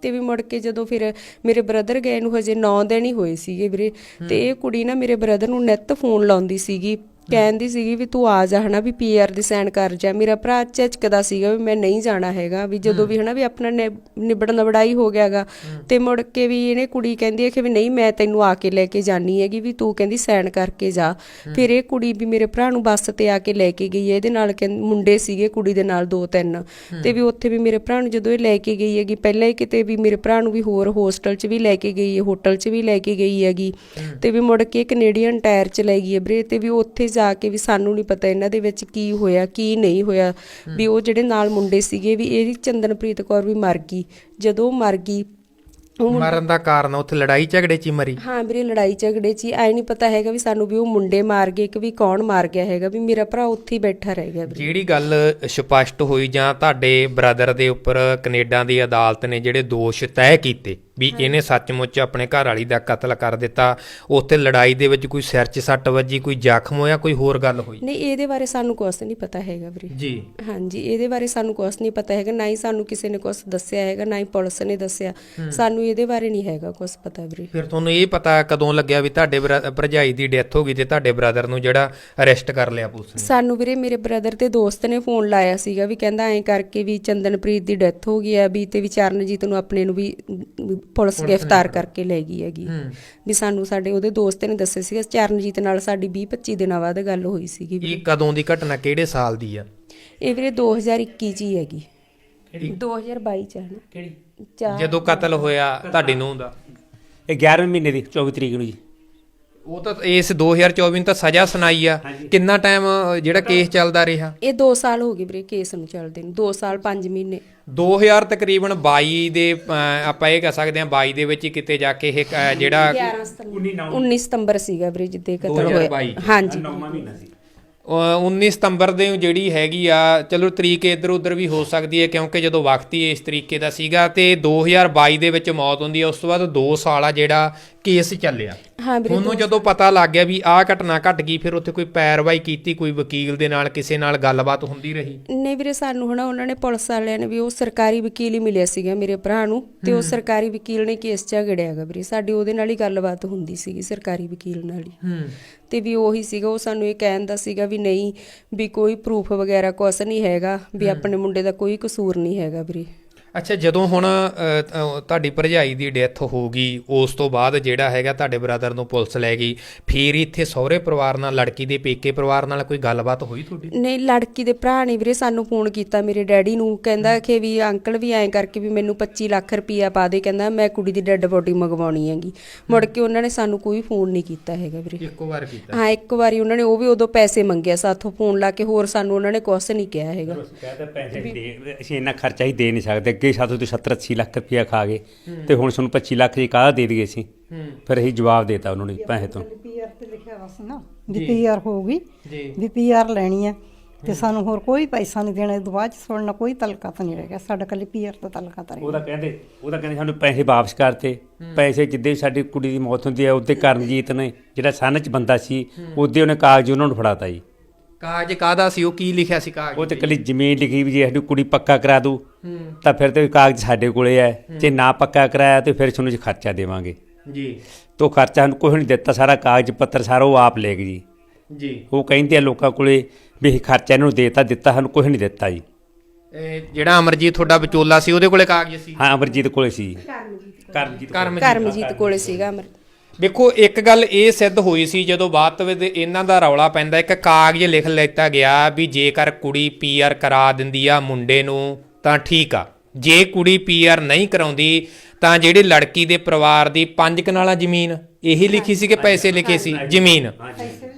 ਤੇ ਵੀ ਮੁੜ ਕੇ ਜਦੋਂ ਫਿਰ ਮੇਰੇ ਬ੍ਰਦਰ ਗਏ ਨੂੰ ਹਜੇ 9 ਦਿਨ ਹੀ ਹੋਏ ਸੀਗੇ ਵੀਰੇ। ਤੇ ਇਹ ਕੁੜੀ ਨਾ ਮੇਰੇ ਬ੍ਰਦਰ ਨੂੰ ਨਿੱਤ ਫੋਨ ਲਾਉਂਦੀ ਸੀਗੀ। ਕਹਿੰਦੀ ਸੀਗੀ ਵੀ ਤੂੰ ਆ ਜਾ ਹਨਾ ਵੀ ਪੀਆਰ ਦੀ ਸਾਈਨ ਕਰ ਜਾ। ਮੇਰਾ ਭਰਾ ਝਿਜਕਦਾ ਸੀਗਾ ਵੀ ਮੈਂ ਨਹੀਂ ਜਾਣਾ ਹੈਗਾ ਵੀ ਜਦੋਂ ਵੀ ਹਨਾ ਵੀ ਆਪਣਾ ਨਿਬੜਨ ਲਬੜਾਈ ਹੋ ਗਿਆਗਾ ਤੇ ਮੁੜ ਕੇ ਵੀ ਇਹਨੇ ਕੁੜੀ ਕਹਿੰਦੀ ਹੈ ਕਿ ਵੀ ਨਹੀਂ ਮੈਂ ਤੈਨੂੰ ਆ ਕੇ ਲੈ ਕੇ ਜਾਣੀ ਹੈਗੀ ਵੀ ਤੂੰ ਕਹਿੰਦੀ ਸਾਈਨ ਕਰਕੇ ਜਾ। ਫਿਰ ਇਹ ਕੁੜੀ ਵੀ ਮੇਰੇ ਭਰਾ ਨੂੰ ਬੱਸ ਤੇ ਆ ਕੇ ਲੈ ਕੇ ਗਈ ਹੈ ਇਹਦੇ ਨਾਲ ਮੁੰਡੇ ਸੀਗੇ ਕੁੜੀ ਦੇ ਨਾਲ ਦੋ ਤਿੰਨ। ਤੇ ਵੀ ਉੱਥੇ ਵੀ ਮੇਰੇ ਭਰਾ ਨੂੰ ਜਦੋਂ ਇਹ ਲੈ ਕੇ ਗਈ ਹੈਗੀ ਪਹਿਲਾਂ ਹੀ ਕਿਤੇ ਵੀ ਮੇਰੇ ਭਰਾ ਨੂੰ ਵੀ ਹੋਰ ਹੋਸਟਲ 'ਚ ਵੀ ਲੈ ਕੇ ਗਈ ਹੈ ਹੋਟਲ 'ਚ ਵੀ ਲੈ ਕੇ ਗਈ ਹੈਗੀ। ਤੇ ਵੀ ਮੁੜ ਕੇ ਕੈਨੇਡੀਅਨ ਟਾਇਰ 'ਚ ਲੈ ਗਈ ਹੈ ਵੀਰੇ ਤੇ ਵੀ ਉੱਥੇ ਜਾ ਕੇ ਵੀ ਸਾਨੂੰ ਨਹੀਂ ਪਤਾ ਇਹਨਾਂ ਦੇ ਵਿੱਚ ਕੀ ਹੋਇਆ ਕੀ ਨਹੀਂ ਹੋਇਆ। ਵੀ ਉਹ ਜਿਹੜੇ ਨਾਲ ਮੁੰਡੇ ਸੀਗੇ ਵੀ ਇਹਦੀ ਚੰਦਨਪ੍ਰੀਤ ਕੌਰ ਵੀ ਮਰ ਗਈ। ਜਦੋਂ ਮਰ ਗਈ ਮਰਨ ਦਾ ਕਾਰਨ ਉੱਥੇ ਲੜਾਈ ਝਗੜੇ 'ਚ ਹੀ ਮਰੀ। ਹਾਂ ਵੀਰੇ ਲੜਾਈ ਝਗੜੇ 'ਚ ਐ ਨਹੀਂ ਪਤਾ ਹੈਗਾ ਵੀ ਸਾਨੂੰ ਵੀ ਉਹ ਮੁੰਡੇ ਮਾਰ ਗਏ ਕਿ ਵੀ ਕੌਣ ਮਾਰ ਗਿਆ ਹੈਗਾ। ਵੀ ਮੇਰਾ ਭਰਾ ਉੱਥੇ ਹੀ ਬੈਠਾ ਰਹਿ ਗਿਆ ਜਿਹੜੀ ਗੱਲ ਸਪਸ਼ਟ ਹੋਈ ਜਾਂ ਤੁਹਾਡੇ ਬ੍ਰਦਰ ਦੇ ਉੱਪਰ ਕੈਨੇਡਾ ਦੀ ਅਦਾਲਤ ਨੇ ਜਿਹੜੇ ਦੋਸ਼ ਤੈਅ ਕੀਤੇ ਵੀ ਇਹਨੇ ਸੱਚਮੁੱਚ ਆਪਣੇ ਘਰ ਵਾਲੀ ਦਾ ਕਤਲ ਕਰ ਦਿੱਤਾ। ਉੱਥੇ ਲੜਾਈ ਦੇ ਵਿੱਚ ਕੋਈ ਸਿਰ 'ਚ ਸੱਟ ਵੱਜੀ ਕੋਈ ਜ਼ਖਮ ਹੋਇਆ ਕੋਈ ਹੋਰ ਗੱਲ ਹੋਈ? ਨਹੀਂ ਇਹਦੇ ਬਾਰੇ ਸਾਨੂੰ ਕੁਝ ਨਹੀਂ ਪਤਾ ਹੈਗਾ ਵੀਰੇ। ਜੀ। ਹਾਂਜੀ ਇਹਦੇ ਬਾਰੇ ਸਾਨੂੰ ਕੁਝ ਨਹੀਂ ਪਤਾ ਹੈਗਾ। ਨਾ ਹੀ ਸਾਨੂੰ ਕਿਸੇ ਨੇ ਕੁਝ ਦੱਸਿਆ ਹੈਗਾ ਨਾ ਹੀ ਪੁਲਿਸ ਨੇ ਦੱਸਿਆ। ਸਾਨੂੰ ਇਹਦੇ ਬਾਰੇ ਨਹੀਂ ਹੈਗਾ ਕੁਝ ਪਤਾ ਵੀਰੇ। ਫਿਰ ਤੁਹਾਨੂੰ ਇਹ ਪਤਾ ਕਦੋਂ ਲੱਗਿਆ ਵੀ ਤੁਹਾਡੇ ਬਰਾ- ਭਰਜਾਈ ਦੀ ਡੈਥ ਹੋ ਗਈ ਤੇ ਤੁਹਾਡੇ ਬ੍ਰਦਰ ਨੂੰ ਜਿਹੜਾ ਅਰੈਸਟ ਕਰ ਲਿਆ ਪੁਲਿਸ ਨੇ? ਸਾਨੂੰ ਵੀਰੇ ਮੇਰੇ ਬ੍ਰਦਰ ਤੇ ਦੋਸਤ ਨੇ ਫੋਨ ਲਾਇਆ ਸੀਗਾ ਵੀ ਕਹਿੰਦਾ ਐਂ ਕਰਕੇ ਵੀ ਚੰਦਨਪ੍ਰੀਤ ਦੀ ਡੈਥ ਹੋ ਗਈ ਆ ਵੀ ਤੇ ਵੀ ਚਰਨਜੀਤ ਨੂੰ ਆਪਣੇ ਨੂੰ ਵੀ ਵੀ ਪੁਲਿਸ ਗ੍ਰਿਫਤਾਰ ਕਰਕੇ ਲੈ ਗਈ ਹੈਗੀ। ਵੀ ਸਾਨੂੰ ਸਾਡੇ ਉਹਦੇ ਦੋਸਤ ਨੇ ਦੱਸਿਆ ਸੀਗਾ ਚਰਨਜੀਤ ਨਾਲ ਸਾਡੀ 20 25 ਦਿਨਾਂ ਬਾਅਦ ਗੱਲ ਹੋਈ ਸੀਗੀ ਵੀ। ਇਹ ਕਦੋਂ ਦੀ ਘਟਨਾ ਕਿਹੜੇ ਸਾਲ ਦੀ ਆ? ਇਹ ਵੀਰੇ 2021 ਚ ਹੀ ਹੈਗੀ। 2022 ਚ ਹੈ ਨਾ। ਕਿਹੜੀ? ਜਦੋਂ ਕਤਲ ਹੋਇਆ ਤੁਹਾਡੀ ਨੂੰਹ ਦਾ। ਇਹ 11ਵੇਂ ਮਹੀਨੇ ਦੀ 24 ਤਰੀਕ ਨੂੰ ਜੀ। ਉਹ ਤਾਂ ਇਸ 2024 ਨੂੰ ਤਾਂ ਸਜ਼ਾ ਸੁਣਾਈ ਆ। ਕਿੰਨਾ ਟਾਈਮ ਜਿਹੜਾ ਕੇਸ ਚੱਲਦਾ ਰਿਹਾ? ਇਹ 2 ਸਾਲ ਹੋ ਗਏ ਵੀਰੇ ਕੇਸ ਨੂੰ ਚੱਲਦੇ ਨੂੰ। 2 ਸਾਲ 5 ਮਹੀਨੇ। 2000 ਤਕਰੀਬਨ 22 ਦੇ ਆਪਾਂ ਇਹ ਕਹਿ ਸਕਦੇ ਹਾਂ 22 ਦੇ ਵਿੱਚ ਹੀ ਕਿਤੇ ਜਾ ਕੇ ਇਹ ਜਿਹੜਾ 11 ਸਤੰਬਰ 19 ਸਤੰਬਰ ਸੀਗਾ ਵੀਰੇ ਜਿੱਦੇ ਕਤਲ 2022 ਹੋਇਆ ਹਾਂਜੀ। 9ਵਾਂ ਮਹੀਨਾ ਸੀ। ਅਹ 19 ਸਤੰਬਰ ਦੇ ਜਿਹੜੀ ਹੈਗੀ ਆ ਚਲੋ ਤਰੀਕ ਇੱਧਰ ਉੱਧਰ ਵੀ ਹੋ ਸਕਦੀ ਹੈ ਕਿਉਂਕਿ ਜਦੋਂ ਵਕਤ ਹੀ ਇਸ ਤਰੀਕੇ ਦਾ ਸੀਗਾ ਤੇ 2022 ਦੇ ਵਿੱਚ ਮੌਤ ਹੁੰਦੀ ਹੈ ਉਸ ਤੋਂ ਬਾਅਦ 2 ਸਾਲ ਆ ਜਿਹੜਾ ਕੇਸ ਚੱਲਿਆ। ਹਾਂ ਵੀਰੇ ਤੁਹਾਨੂੰ ਜਦੋਂ ਪਤਾ ਲੱਗ ਗਿਆ ਵੀ ਆਹ ਘਟਨਾ ਘਟ ਗਈ ਫਿਰ ਉੱਥੇ ਕੋਈ ਪੈਰਵਾਈ ਕੀਤੀ ਕੋਈ ਵਕੀਲ ਦੇ ਨਾਲ ਕਿਸੇ ਨਾਲ ਗੱਲਬਾਤ ਹੁੰਦੀ ਰਹੀ? ਨਹੀਂ ਵੀਰੇ ਸਾਨੂੰ ਹਨਾ ਉਹਨਾਂ ਨੇ ਪੁਲਿਸ ਵਾਲਿਆਂ ਨੇ ਵੀ ਉਹ ਸਰਕਾਰੀ ਵਕੀਲ ਹੀ ਮਿਲਿਆ ਸੀਗਾ ਮੇਰੇ ਭਰਾ ਨੂੰ ਤੇ ਉਹ ਸਰਕਾਰੀ ਵਕੀਲ ਨੇ ਕੇਸ ਝਗੜਿਆਗਾ ਵੀਰੇ। ਸਾਡੀ ਉਹਦੇ ਨਾਲ ਹੀ ਗੱਲਬਾਤ ਹੁੰਦੀ ਸੀਗੀ ਸਰਕਾਰੀ ਵਕੀਲ ਨਾਲ ਹੀ। ਤੇ ਵੀ ਉਹੀ ਸੀਗਾ ਉਹ ਸਾਨੂੰ ਇਹ ਕਹਿੰਦਾ ਸੀਗਾ ਵੀ ਨਹੀਂ ਵੀ ਕੋਈ ਪ੍ਰੂਫ ਵਗੈਰਾ ਕੁਛ ਨਹੀਂ ਹੈਗਾ ਵੀ ਆਪਣੇ ਮੁੰਡੇ ਦਾ ਕੋਈ ਕਸੂਰ ਨਹੀਂ ਹੈਗਾ ਵੀਰੇ। ਅੱਛਾ ਜਦੋਂ ਹੁਣ ਤੁਹਾਡੀ ਭਰਜਾਈ ਦੀ ਡੈਥ ਹੋ ਗਈ ਉਸ ਤੋਂ ਬਾਅਦ ਜਿਹੜਾ ਹੈਗਾ ਤੁਹਾਡੇ ਬ੍ਰਦਰ ਨੂੰ ਪੁਲਿਸ ਲੈ ਗਈ ਫਿਰ ਇੱਥੇ ਸਹੁਰੇ ਪਰਿਵਾਰ ਨਾਲ ਲੜਕੀ ਦੇ ਪੇਕੇ ਪਰਿਵਾਰ ਨਾਲ ਕੋਈ ਗੱਲਬਾਤ ਹੋਈ ਤੁਹਾਡੀ? ਨਹੀਂ ਲੜਕੀ ਦੇ ਭਰਾ ਨੇ ਵੀਰੇ ਸਾਨੂੰ ਫੋਨ ਕੀਤਾ ਮੇਰੇ ਡੈਡੀ ਨੂੰ ਕਹਿੰਦਾ ਕਿ ਵੀ ਅੰਕਲ ਵੀ ਐਂ ਕਰਕੇ ਵੀ ਮੈਨੂੰ 25 ਲੱਖ ਰੁਪਈਆ ਪਾ ਦੇ ਕਹਿੰਦਾ ਮੈਂ ਕੁੜੀ ਦੀ ਡੈੱਡ ਬੋਡੀ ਮੰਗਵਾਉਣੀ ਹੈਗੀ। ਮੁੜ ਕੇ ਉਹਨਾਂ ਨੇ ਸਾਨੂੰ ਕੋਈ ਫੋਨ ਨਹੀਂ ਕੀਤਾ ਹੈਗਾ ਵੀਰੇ। ਇੱਕੋ ਵਾਰ ਕੀਤਾ? ਹਾਂ ਇੱਕ ਵਾਰੀ ਉਹਨਾਂ ਨੇ ਉਹ ਵੀ ਉਦੋਂ ਪੈਸੇ ਮੰਗਿਆ ਸਾਥੋਂ ਫੋਨ ਲਾ ਕੇ ਹੋਰ ਸਾਨੂੰ ਉਹਨਾਂ ਨੇ ਕੁਛ ਨਹੀਂ ਕਿਹਾ ਹੈਗਾ। ਕਹਿੰਦਾ ਪੈਸੇ ਦੇ ਅਸੀਂ ਇੰਨਾ ਖਰਚਾ ਹੀ ਦੇ ਨਹੀਂ ਸਕਦੇ ਅੱਗੇ ਸਾਥੋਂ ਤੁਸੀਂ 70 80 ਲੱਖ ਰੁਪਇਆ ਖਾ ਗਏ। ਤੇ ਹੁਣ ਤੁਹਾਨੂੰ 25 ਲੱਖ ਦੀ ਕਾਹਦਾ ਦੇ ਦਈਏ ਅਸੀਂ? ਫਿਰ ਅਸੀਂ ਜਵਾਬ ਦੇਤਾ ਉਹਨਾਂ ਨੂੰ ਪੈਸੇ ਤੋਂ। ਪੀਆਰ ਤੇ ਲਿਖਿਆ ਵਾ ਸੀ ਨਾ ਵੀ ਪੀਆਰ ਹੋਊਗੀ ਜੀ। ਵੀ ਪੀਆਰ ਲੈਣੀ ਹੈ ਤੇ ਸਾਨੂੰ ਹੋਰ ਕੋਈ ਪੈਸਾ ਨਹੀਂ ਦੇਣਾ ਇਹ ਤੋਂ ਬਾਅਦ ਚ ਸੁਣਨਾ ਕੋਈ ਤਲਕਾ ਤਾਂ ਨਹੀਂ ਰਹਿ ਗਿਆ। ਸਾਡਾ ਕੱਲੀ ਪੀਆਰ ਦਾ ਤਲਕਾ ਤਾਂ ਰਹਿ ਉਹਦਾ ਕਹਿੰਦੇ ਉਹਦਾ ਕਹਿੰਦੇ ਸਾਨੂੰ ਪੈਸੇ ਵਾਪਸ ਕਰਤੇ। ਪੈਸੇ ਜਿੱਦੇ ਸਾਡੀ ਕੁੜੀ ਦੀ ਮੌਤ ਹੁੰਦੀ ਹੈ ਉਹਦੇ ਕਰਨਜੀਤ ਨੇ ਜਿਹੜਾ ਸਨ ਚ ਬੰਦਾ ਸੀ ਉਹਦੇ ਉਹਨੇ ਕਾਗਜ਼ ਉਹਨਾਂ ਨੂੰ ਫੜਾਤਾ ਜੀ। ਕਾਗਜ਼ ਕਾਦਾ ਸੀ ਉਹ ਕੀ ਲਿਖਿਆ ਸੀ ਕਾਗਜ਼ ਉਹ ਤੇ ਕੱਲੀ ਜ਼ਮੀਨ ਲਿਖੀ ਵੀ ਜੇ ਸਾਡੀ ਕੁੜੀ ਪੱਕਾ ਕਰਾ ਦੂ ਤਾਂ ਫਿਰ ਤੇ ਕਾਗਜ਼ ਸਾਡੇ ਕੋਲੇ ਹੈ। ਜੇ ਨਾ ਪੱਕਾ ਕਰਾਇਆ ਤੇ ਫਿਰ ਤੁਹਾਨੂੰ ਜੀ ਖਰਚਾ ਦੇਵਾਂਗੇ। ਜੀ। ਤੋ ਖਰਚਾ ਸਾਨੂੰ ਕੁਛ ਨਹੀਂ ਦਿੱਤਾ ਸਾਰਾ ਕਾਗਜ਼ ਪੱਤਰ ਸਾਰਾ ਉਹ ਆਪ ਲੈ ਗਈ ਜੀ। ਜੀ। ਉਹ ਕਹਿੰਦੇ ਆ ਲੋਕਾਂ ਕੋਲੇ ਵੀ ਇਹ ਖਰਚਾ ਇਹਨੂੰ ਦੇਤਾ ਦਿੱਤਾ ਸਾਨੂੰ ਕੁਛ ਨਹੀਂ ਦਿੱਤਾ ਜੀ। ਇਹ ਜਿਹੜਾ ਅਮਰਜੀਤ ਤੁਹਾਡਾ ਵਿਚੋਲਾ ਸੀ ਉਹਦੇ ਕੋਲੇ ਕਾਗਜ਼ ਸੀ? ਹਾਂ ਅਮਰਜੀਤ ਕੋਲੇ ਸੀ। ਕਰਮਜੀਤ ਕਰਮਜੀਤ ਕਰਮਜੀਤ ਕੋਲੇ। ਸੀਗਾ ਅਮਰ ਦੇਖੋ ਇੱਕ ਗੱਲ ਇਹ ਸਿੱਧ ਹੋਈ ਸੀ ਜਦੋਂ ਬਾਅਦ ਵਿੱਚ ਇਹਨਾਂ ਦਾ ਰੌਲਾ ਪੈਂਦਾ ਇੱਕ ਕਾਗਜ਼ ਲਿਖ ਲੈਤਾ ਗਿਆ ਵੀ ਜੇਕਰ ਕੁੜੀ ਪੀਆਰ ਕਰਾ ਦਿੰਦੀ ਆ ਮੁੰਡੇ ਨੂੰ ਤਾਂ ਠੀਕ ਆ। ਜੇ ਕੁੜੀ ਪੀਆਰ ਨਹੀਂ ਕਰਾਉਂਦੀ ਤਾਂ ਜਿਹੜੀ ਲੜਕੀ ਦੇ ਪਰਿਵਾਰ ਦੀ ਪੰਜ ਕਨਾਲਾਂ ਜ਼ਮੀਨ ਇਹੀ ਲਿਖੀ ਸੀ ਕਿ ਪੈਸੇ ਲਿਖੇ ਸੀ? ਜ਼ਮੀਨ।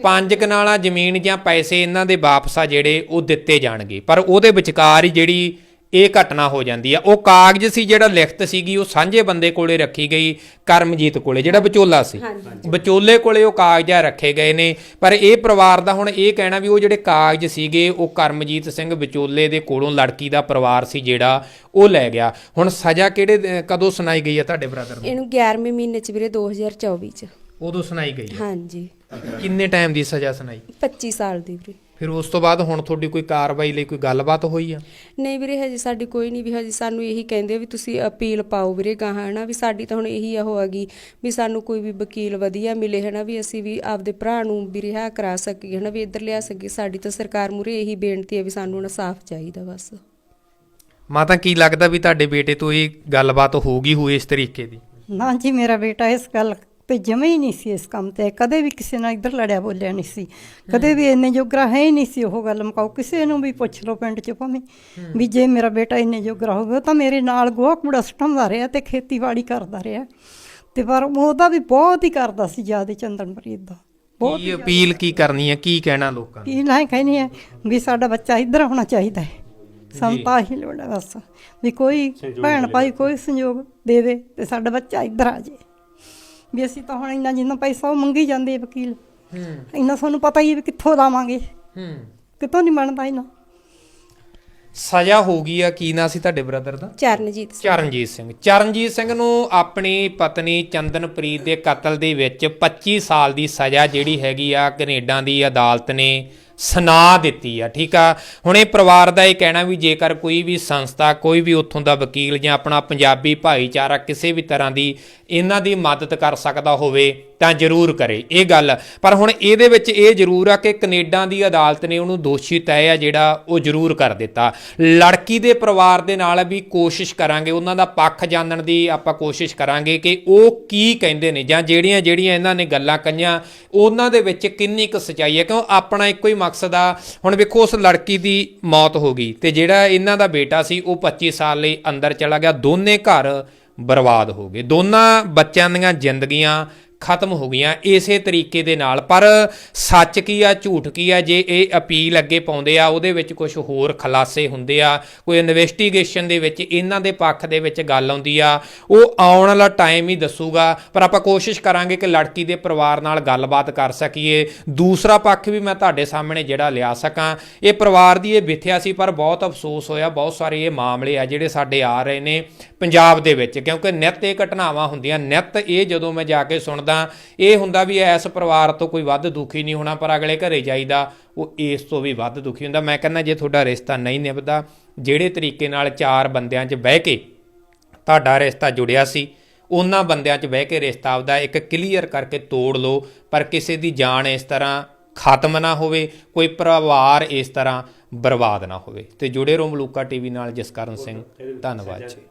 ਪੰਜ ਕਨਾਲਾਂ ਜ਼ਮੀਨ ਜਾਂ ਪੈਸੇ ਇਹਨਾਂ ਦੇ ਵਾਪਸ ਆ ਜਿਹੜੇ ਉਹ ਦਿੱਤੇ ਜਾਣਗੇ। ਪਰ ਉਹਦੇ ਵਿਚਕਾਰ ਹੀ ਜਿਹੜੀ ਇਹ ਘਟਨਾ ਹੋ ਜਾਂਦੀ ਆ। ਉਹ ਕਾਗਜ਼ ਸੀ ਜਿਹੜਾ ਲਿਖਤ ਸੀਗੀ ਉਹ ਸਾਂਝੇ ਬੰਦੇ ਕੋਲੇ ਰੱਖੀ ਗਈ ਕਰਮਜੀਤ ਕੋਲੇ ਜਿਹੜਾ ਵਿਚੋਲਾ ਸੀ। ਵਿਚੋਲੇ ਕੋਲੇ ਉਹ ਕਾਗਜ਼ ਰੱਖੇ ਗਏ ਨੇ। ਪਰ ਇਹ ਪਰਿਵਾਰ ਦਾ ਹੁਣ ਇਹ ਕਹਿਣਾ ਵੀ ਉਹ ਜਿਹੜੇ ਕਾਗਜ਼ ਸੀਗੇ ਉਹ ਕਰਮਜੀਤ ਸਿੰਘ ਵਿਚੋਲੇ ਦੇ ਕੋਲੋਂ ਲੜਕੀ ਦਾ ਪਰਿਵਾਰ ਸੀ ਜਿਹੜਾ ਉਹ ਲੈ ਗਿਆ। ਹੁਣ ਸਜ਼ਾ ਕਿਹੜੇ ਕਦੋਂ ਸੁਣਾਈ ਗਈ ਆ ਤੁਹਾਡੇ ਬ੍ਰਦਰ ਨੂੰ? ਇਹਨੂੰ 11ਵੇਂ ਮਹੀਨੇ ਚ ਵੀਰੇ 2024 ਚ। ਉਦੋਂ ਸੁਣਾਈ ਗਈ ਆ। ਹਾਂਜੀ। ਕਿੰਨੇ ਟਾਈਮ ਦੀ ਸਜ਼ਾ ਸੁਣਾਈ? 25 ਸਾਲ ਦੀ ਵੀਰੇ। ਫਿਰ ਉਸ ਤੋਂ ਬਾਅਦ ਹੁਣ ਤੁਹਾਡੀ ਕੋਈ ਕਾਰਵਾਈ ਲਈ ਕੋਈ ਗੱਲਬਾਤ ਹੋਈ ਆ? ਨਹੀਂ ਵੀਰੇ ਹਜੇ ਸਾਡੀ ਕੋਈ ਨਹੀਂ ਵੀ ਹਜੇ ਸਾਨੂੰ ਇਹੀ ਕਹਿੰਦੇ ਆ ਵੀ ਤੁਸੀਂ ਅਪੀਲ ਪਾਓ ਵੀਰੇ ਗਾਹਾਂ ਹਨਾ ਵੀ ਸਾਡੀ ਤਾਂ ਹੁਣ ਇਹੀ ਉਹ ਹੈਗੀ ਵੀ ਸਾਨੂੰ ਕੋਈ ਵੀ ਵਕੀਲ ਵਧੀਆ ਮਿਲੇ ਹਨਾ ਵੀ ਅਸੀਂ ਵੀ ਆਪਦੇ ਭਰਾ ਨੂੰ ਵੀ ਰਿਹਾ ਕਰਾ ਸਕੀਏ ਹਨਾ ਵੀ ਇੱਧਰ ਲਿਆ ਸਕੀਏ। ਸਾਡੀ ਤਾਂ ਸਰਕਾਰ ਮੂਰੇ ਇਹੀ ਬੇਨਤੀ ਹੈ ਵੀ ਸਾਨੂੰ ਇਨਸਾਫ ਚਾਹੀਦਾ ਬਸ। ਮਾਤਾ ਕੀ ਲੱਗਦਾ ਵੀ ਤੁਹਾਡੇ ਬੇਟੇ ਤੋਂ ਇਹ ਗੱਲਬਾਤ ਹੋ ਗਈ ਹੋਈ ਇਸ ਤਰੀਕੇ ਦੀ? ਨਾ ਜੀ ਮੇਰਾ ਬੇਟਾ ਇਸ ਗੱਲ ਤੇ ਜਮੇ ਹੀ ਨਹੀਂ ਸੀ ਇਸ ਕੰਮ ਤੇ। ਕਦੇ ਵੀ ਕਿਸੇ ਨਾਲ ਇੱਧਰ ਲੜਿਆ ਬੋਲਿਆ ਨਹੀਂ ਸੀ। ਕਦੇ ਵੀ ਇੰਨੇ ਜੋਗਰਾ ਹੈ ਹੀ ਨਹੀਂ ਸੀ ਉਹ ਗੱਲ ਮਕਾਓ ਕਿਸੇ ਨੂੰ ਵੀ ਪੁੱਛ ਲਓ ਪਿੰਡ 'ਚ ਭਾਵੇਂ। ਵੀ ਜੇ ਮੇਰਾ ਬੇਟਾ ਇੰਨੇ ਜੋਗਰਾ ਹੋਵੇ ਤਾਂ ਮੇਰੇ ਨਾਲ ਗੋਹਾ ਕੂੜਾ ਸਟਾਉਂਦਾ ਰਿਹਾ ਤੇ ਖੇਤੀਬਾੜੀ ਕਰਦਾ ਰਿਹਾ। ਤੇ ਪਰ ਉਹਦਾ ਵੀ ਬਹੁਤ ਹੀ ਕਰਦਾ ਸੀ ਜਿਆਦੇ ਚੰਦਨਪ੍ਰੀਤ ਦਾ। ਬਹੁਤ ਕੀ ਅਪੀਲ ਕੀ ਕਰਨੀ ਹੈ ਕੀ ਕਹਿਣਾ ਲੋਕਾਂ ਨੂੰ? ਕੀ ਨਾ ਕਹਿੰਦੀ ਹੈ ਵੀ ਸਾਡਾ ਬੱਚਾ ਇੱਧਰ ਆਉਣਾ ਚਾਹੀਦਾ ਹੈ। ਸਾਨੂੰ ਤਾਂ ਹੀ ਲੋੜ ਹੈ ਬਸ। ਵੀ ਕੋਈ ਭੈਣ ਭਾਈ ਕੋਈ ਸੰਯੋਗ ਦੇਵੇ ਤੇ ਸਾਡਾ ਬੱਚਾ ਇੱਧਰ ਆ ਜੇ ਵੀ ਅਸੀਂ ਤਾਂ ਹੁਣ ਇੰਨਾ ਜਿੰਨਾ ਪੈਸਾ ਉਹ ਮੰਗੀ ਜਾਂਦੇ ਆ ਵਕੀਲ। ਹੂੰ। ਇੰਨਾ ਸਾਨੂੰ ਪਤਾ ਹੀ ਹੈ ਵੀ ਕਿੱਥੋਂ ਲਾਵਾਂਗੇ। ਹੂੰ। ਕਿਤੋਂ ਨਹੀਂ ਬਣਦਾ ਇਹਨਾਂ ਸਜ਼ਾ ਹੋ ਗਈ ਆ ਕੀ ਨਾਂ ਸੀ ਤੁਹਾਡੇ ਬ੍ਰਦਰ ਦਾ? ਚਰਨਜੀਤ ਸਿੰਘ। ਚਰਨਜੀਤ ਸਿੰਘ। ਚਰਨਜੀਤ ਸਿੰਘ ਨੂੰ ਆਪਣੀ ਪਤਨੀ ਚੰਦਨਪ੍ਰੀਤ ਦੇ ਕਤਲ ਦੇ ਵਿੱਚ 25 ਸਾਲ ਦੀ ਸਜ਼ਾ ਜਿਹੜੀ ਹੈਗੀ ਆ ਕੈਨੇਡਾ ਦੀ ਅਦਾਲਤ ਨੇ ਸੁਣਾ ਦਿੱਤੀ ਆ, ਠੀਕ ਆ? ਹੁਣ ਇਹ ਪਰਿਵਾਰ ਦਾ ਇਹ ਕਹਿਣਾ ਵੀ ਜੇਕਰ ਕੋਈ ਵੀ ਸੰਸਥਾ, ਕੋਈ ਵੀ ਉੱਥੋਂ ਦਾ ਵਕੀਲ ਜਾਂ ਆਪਣਾ ਪੰਜਾਬੀ ਭਾਈਚਾਰਾ ਕਿਸੇ ਵੀ ਤਰ੍ਹਾਂ ਦੀ ਇਹਨਾਂ ਦੀ ਮਦਦ ਕਰ ਸਕਦਾ ਹੋਵੇ ਤਾਂ ਜ਼ਰੂਰ ਕਰੇ, ਇਹ ਗੱਲ। ਪਰ ਹੁਣ ਇਹਦੇ ਵਿੱਚ ਇਹ ਜ਼ਰੂਰ ਆ ਕਿ ਕੈਨੇਡਾ ਦੀ ਅਦਾਲਤ ਨੇ ਉਹਨੂੰ ਦੋਸ਼ੀ ਤੈਅ ਆ ਜਿਹੜਾ ਉਹ ਜ਼ਰੂਰ ਕਰ ਦਿੱਤਾ। ਲੜਕੀ ਦੇ ਪਰਿਵਾਰ ਦੇ ਨਾਲ ਵੀ ਕੋਸ਼ਿਸ਼ ਕਰਾਂਗੇ, ਉਹਨਾਂ ਦਾ ਪੱਖ ਜਾਣਨ ਦੀ ਆਪਾਂ ਕੋਸ਼ਿਸ਼ ਕਰਾਂਗੇ ਕਿ ਉਹ ਕੀ ਕਹਿੰਦੇ ਨੇ ਜਾਂ ਜਿਹੜੀਆਂ ਜਿਹੜੀਆਂ ਇਹਨਾਂ ਨੇ ਗੱਲਾਂ ਕਹੀਆਂ, ਉਹਨਾਂ ਦੇ ਵਿੱਚ ਕਿੰਨੀ ਕੁ ਸਚਾਈ ਹੈ ਕਿਉਂ? ਆਪਣਾ ਇੱਕੋ ਹੀ ਮਕਸਦ ਆ, ਹੁਣ ਵੇਖੋ ਉਸ ਲੜਕੀ ਦੀ ਮੌਤ ਹੋ ਗਈ ਤੇ ਜਿਹੜਾ ਇਹਨਾਂ ਦਾ ਬੇਟਾ ਸੀ, ਉਹ 25 ਸਾਲ ਲਈ ਅੰਦਰ ਚਲਾ ਗਿਆ, ਦੋਨੇ ਘਰ ਬਰਬਾਦ ਹੋ ਗਏ। ਦੋਨਾਂ ਬੱਚਿਆਂ ਦੀਆਂ ਜ਼ਿੰਦਗੀਆਂ ਖਤਮ ਹੋ ਗਈਆਂ ਇਸੇ ਤਰੀਕੇ ਦੇ ਨਾਲ। ਪਰ ਸੱਚ ਕੀ ਆ, ਝੂਠ ਕੀ ਆ, ਜੇ ਇਹ ਅਪੀਲ ਅੱਗੇ ਪਾਉਂਦੇ ਆ, ਉਹਦੇ ਵਿੱਚ ਕੁਝ ਹੋਰ ਖੁਲਾਸੇ ਹੁੰਦੇ ਆ, ਕੋਈ ਇਨਵੈਸਟੀਗੇਸ਼ਨ ਦੇ ਵਿੱਚ, ਇਹਨਾਂ ਦੇ ਪੱਖ ਦੇ ਵਿੱਚ ਗੱਲ ਆਉਂਦੀ ਆ, ਉਹ ਆਉਣ ਵਾਲਾ ਟਾਈਮ ਹੀ ਦੱਸੂਗਾ। ਪਰ ਆਪਾਂ ਕੋਸ਼ਿਸ਼ ਕਰਾਂਗੇ ਕਿ ਲੜਕੀ ਦੇ ਪਰਿਵਾਰ ਨਾਲ ਗੱਲਬਾਤ ਕਰ ਸਕੀਏ। ਦੂਸਰਾ ਪੱਖ ਵੀ ਮੈਂ ਤੁਹਾਡੇ ਸਾਹਮਣੇ ਜਿਹੜਾ ਲਿਆ ਸਕਾਂ, ਇਹ ਪਰਿਵਾਰ ਦੀ ਇਹ ਵਿਥਿਆ ਸੀ, ਪਰ ਬਹੁਤ ਅਫਸੋਸ ਹੋਇਆ, ਬਹੁਤ ਸਾਰੇ ਇਹ ਮਾਮਲੇ ਆ ਜਿਹੜੇ ਸਾਡੇ ਆ ਰਹੇ ਨੇ ਪੰਜਾਬ ਦੇ ਵਿੱਚ, ਕਿਉਂਕਿ ਨਿੱਤ ਇਹ ਘਟਨਾਵਾਂ ਹੁੰਦੀਆਂ, ਨਿੱਤ ਇਹ ਜਦੋਂ ਮੈਂ ਜਾ ਕੇ ਸੁਣਦਾ ਇਹ ਹੁੰਦਾ ਵੀ ਇਸ ਪਰਿਵਾਰ ਤੋਂ ਕੋਈ ਵੱਧ ਦੁਖੀ ਨਹੀਂ ਹੋਣਾ, ਪਰ ਅਗਲੇ ਘਰੇ ਜਾਈਦਾ, ਉਹ ਇਸ ਤੋਂ ਵੀ ਵੱਧ ਦੁਖੀ ਹੁੰਦਾ। ਮੈਂ ਕਹਿੰਦਾ, ਜੇ ਤੁਹਾਡਾ ਰਿਸ਼ਤਾ ਨਹੀਂ ਨਿਭਦਾ, ਜਿਹੜੇ ਤਰੀਕੇ ਨਾਲ ਚਾਰ ਬੰਦਿਆਂ 'ਚ ਬਹਿ ਕੇ ਤੁਹਾਡਾ ਰਿਸ਼ਤਾ ਜੁੜਿਆ ਸੀ, ਉਹਨਾਂ ਬੰਦਿਆਂ 'ਚ ਬਹਿ ਕੇ ਰਿਸ਼ਤਾ ਆਪਦਾ ਇੱਕ ਕਲੀਅਰ ਕਰਕੇ ਤੋੜ ਲਓ, ਪਰ ਕਿਸੇ ਦੀ ਜਾਨ ਇਸ ਤਰ੍ਹਾਂ ਖਤਮ ਨਾ ਹੋਵੇ, ਕੋਈ ਪਰਿਵਾਰ ਇਸ ਤਰ੍ਹਾਂ ਬਰਬਾਦ ਨਾ ਹੋਵੇ। ਤੇ ਜੁੜੇ ਰਹੋ ਮਲੂਕਾ ਟੀਵੀ ਨਾਲ ਜਸਕਰਨ ਸਿੰਘ। ਧੰਨਵਾਦ ਜੀ।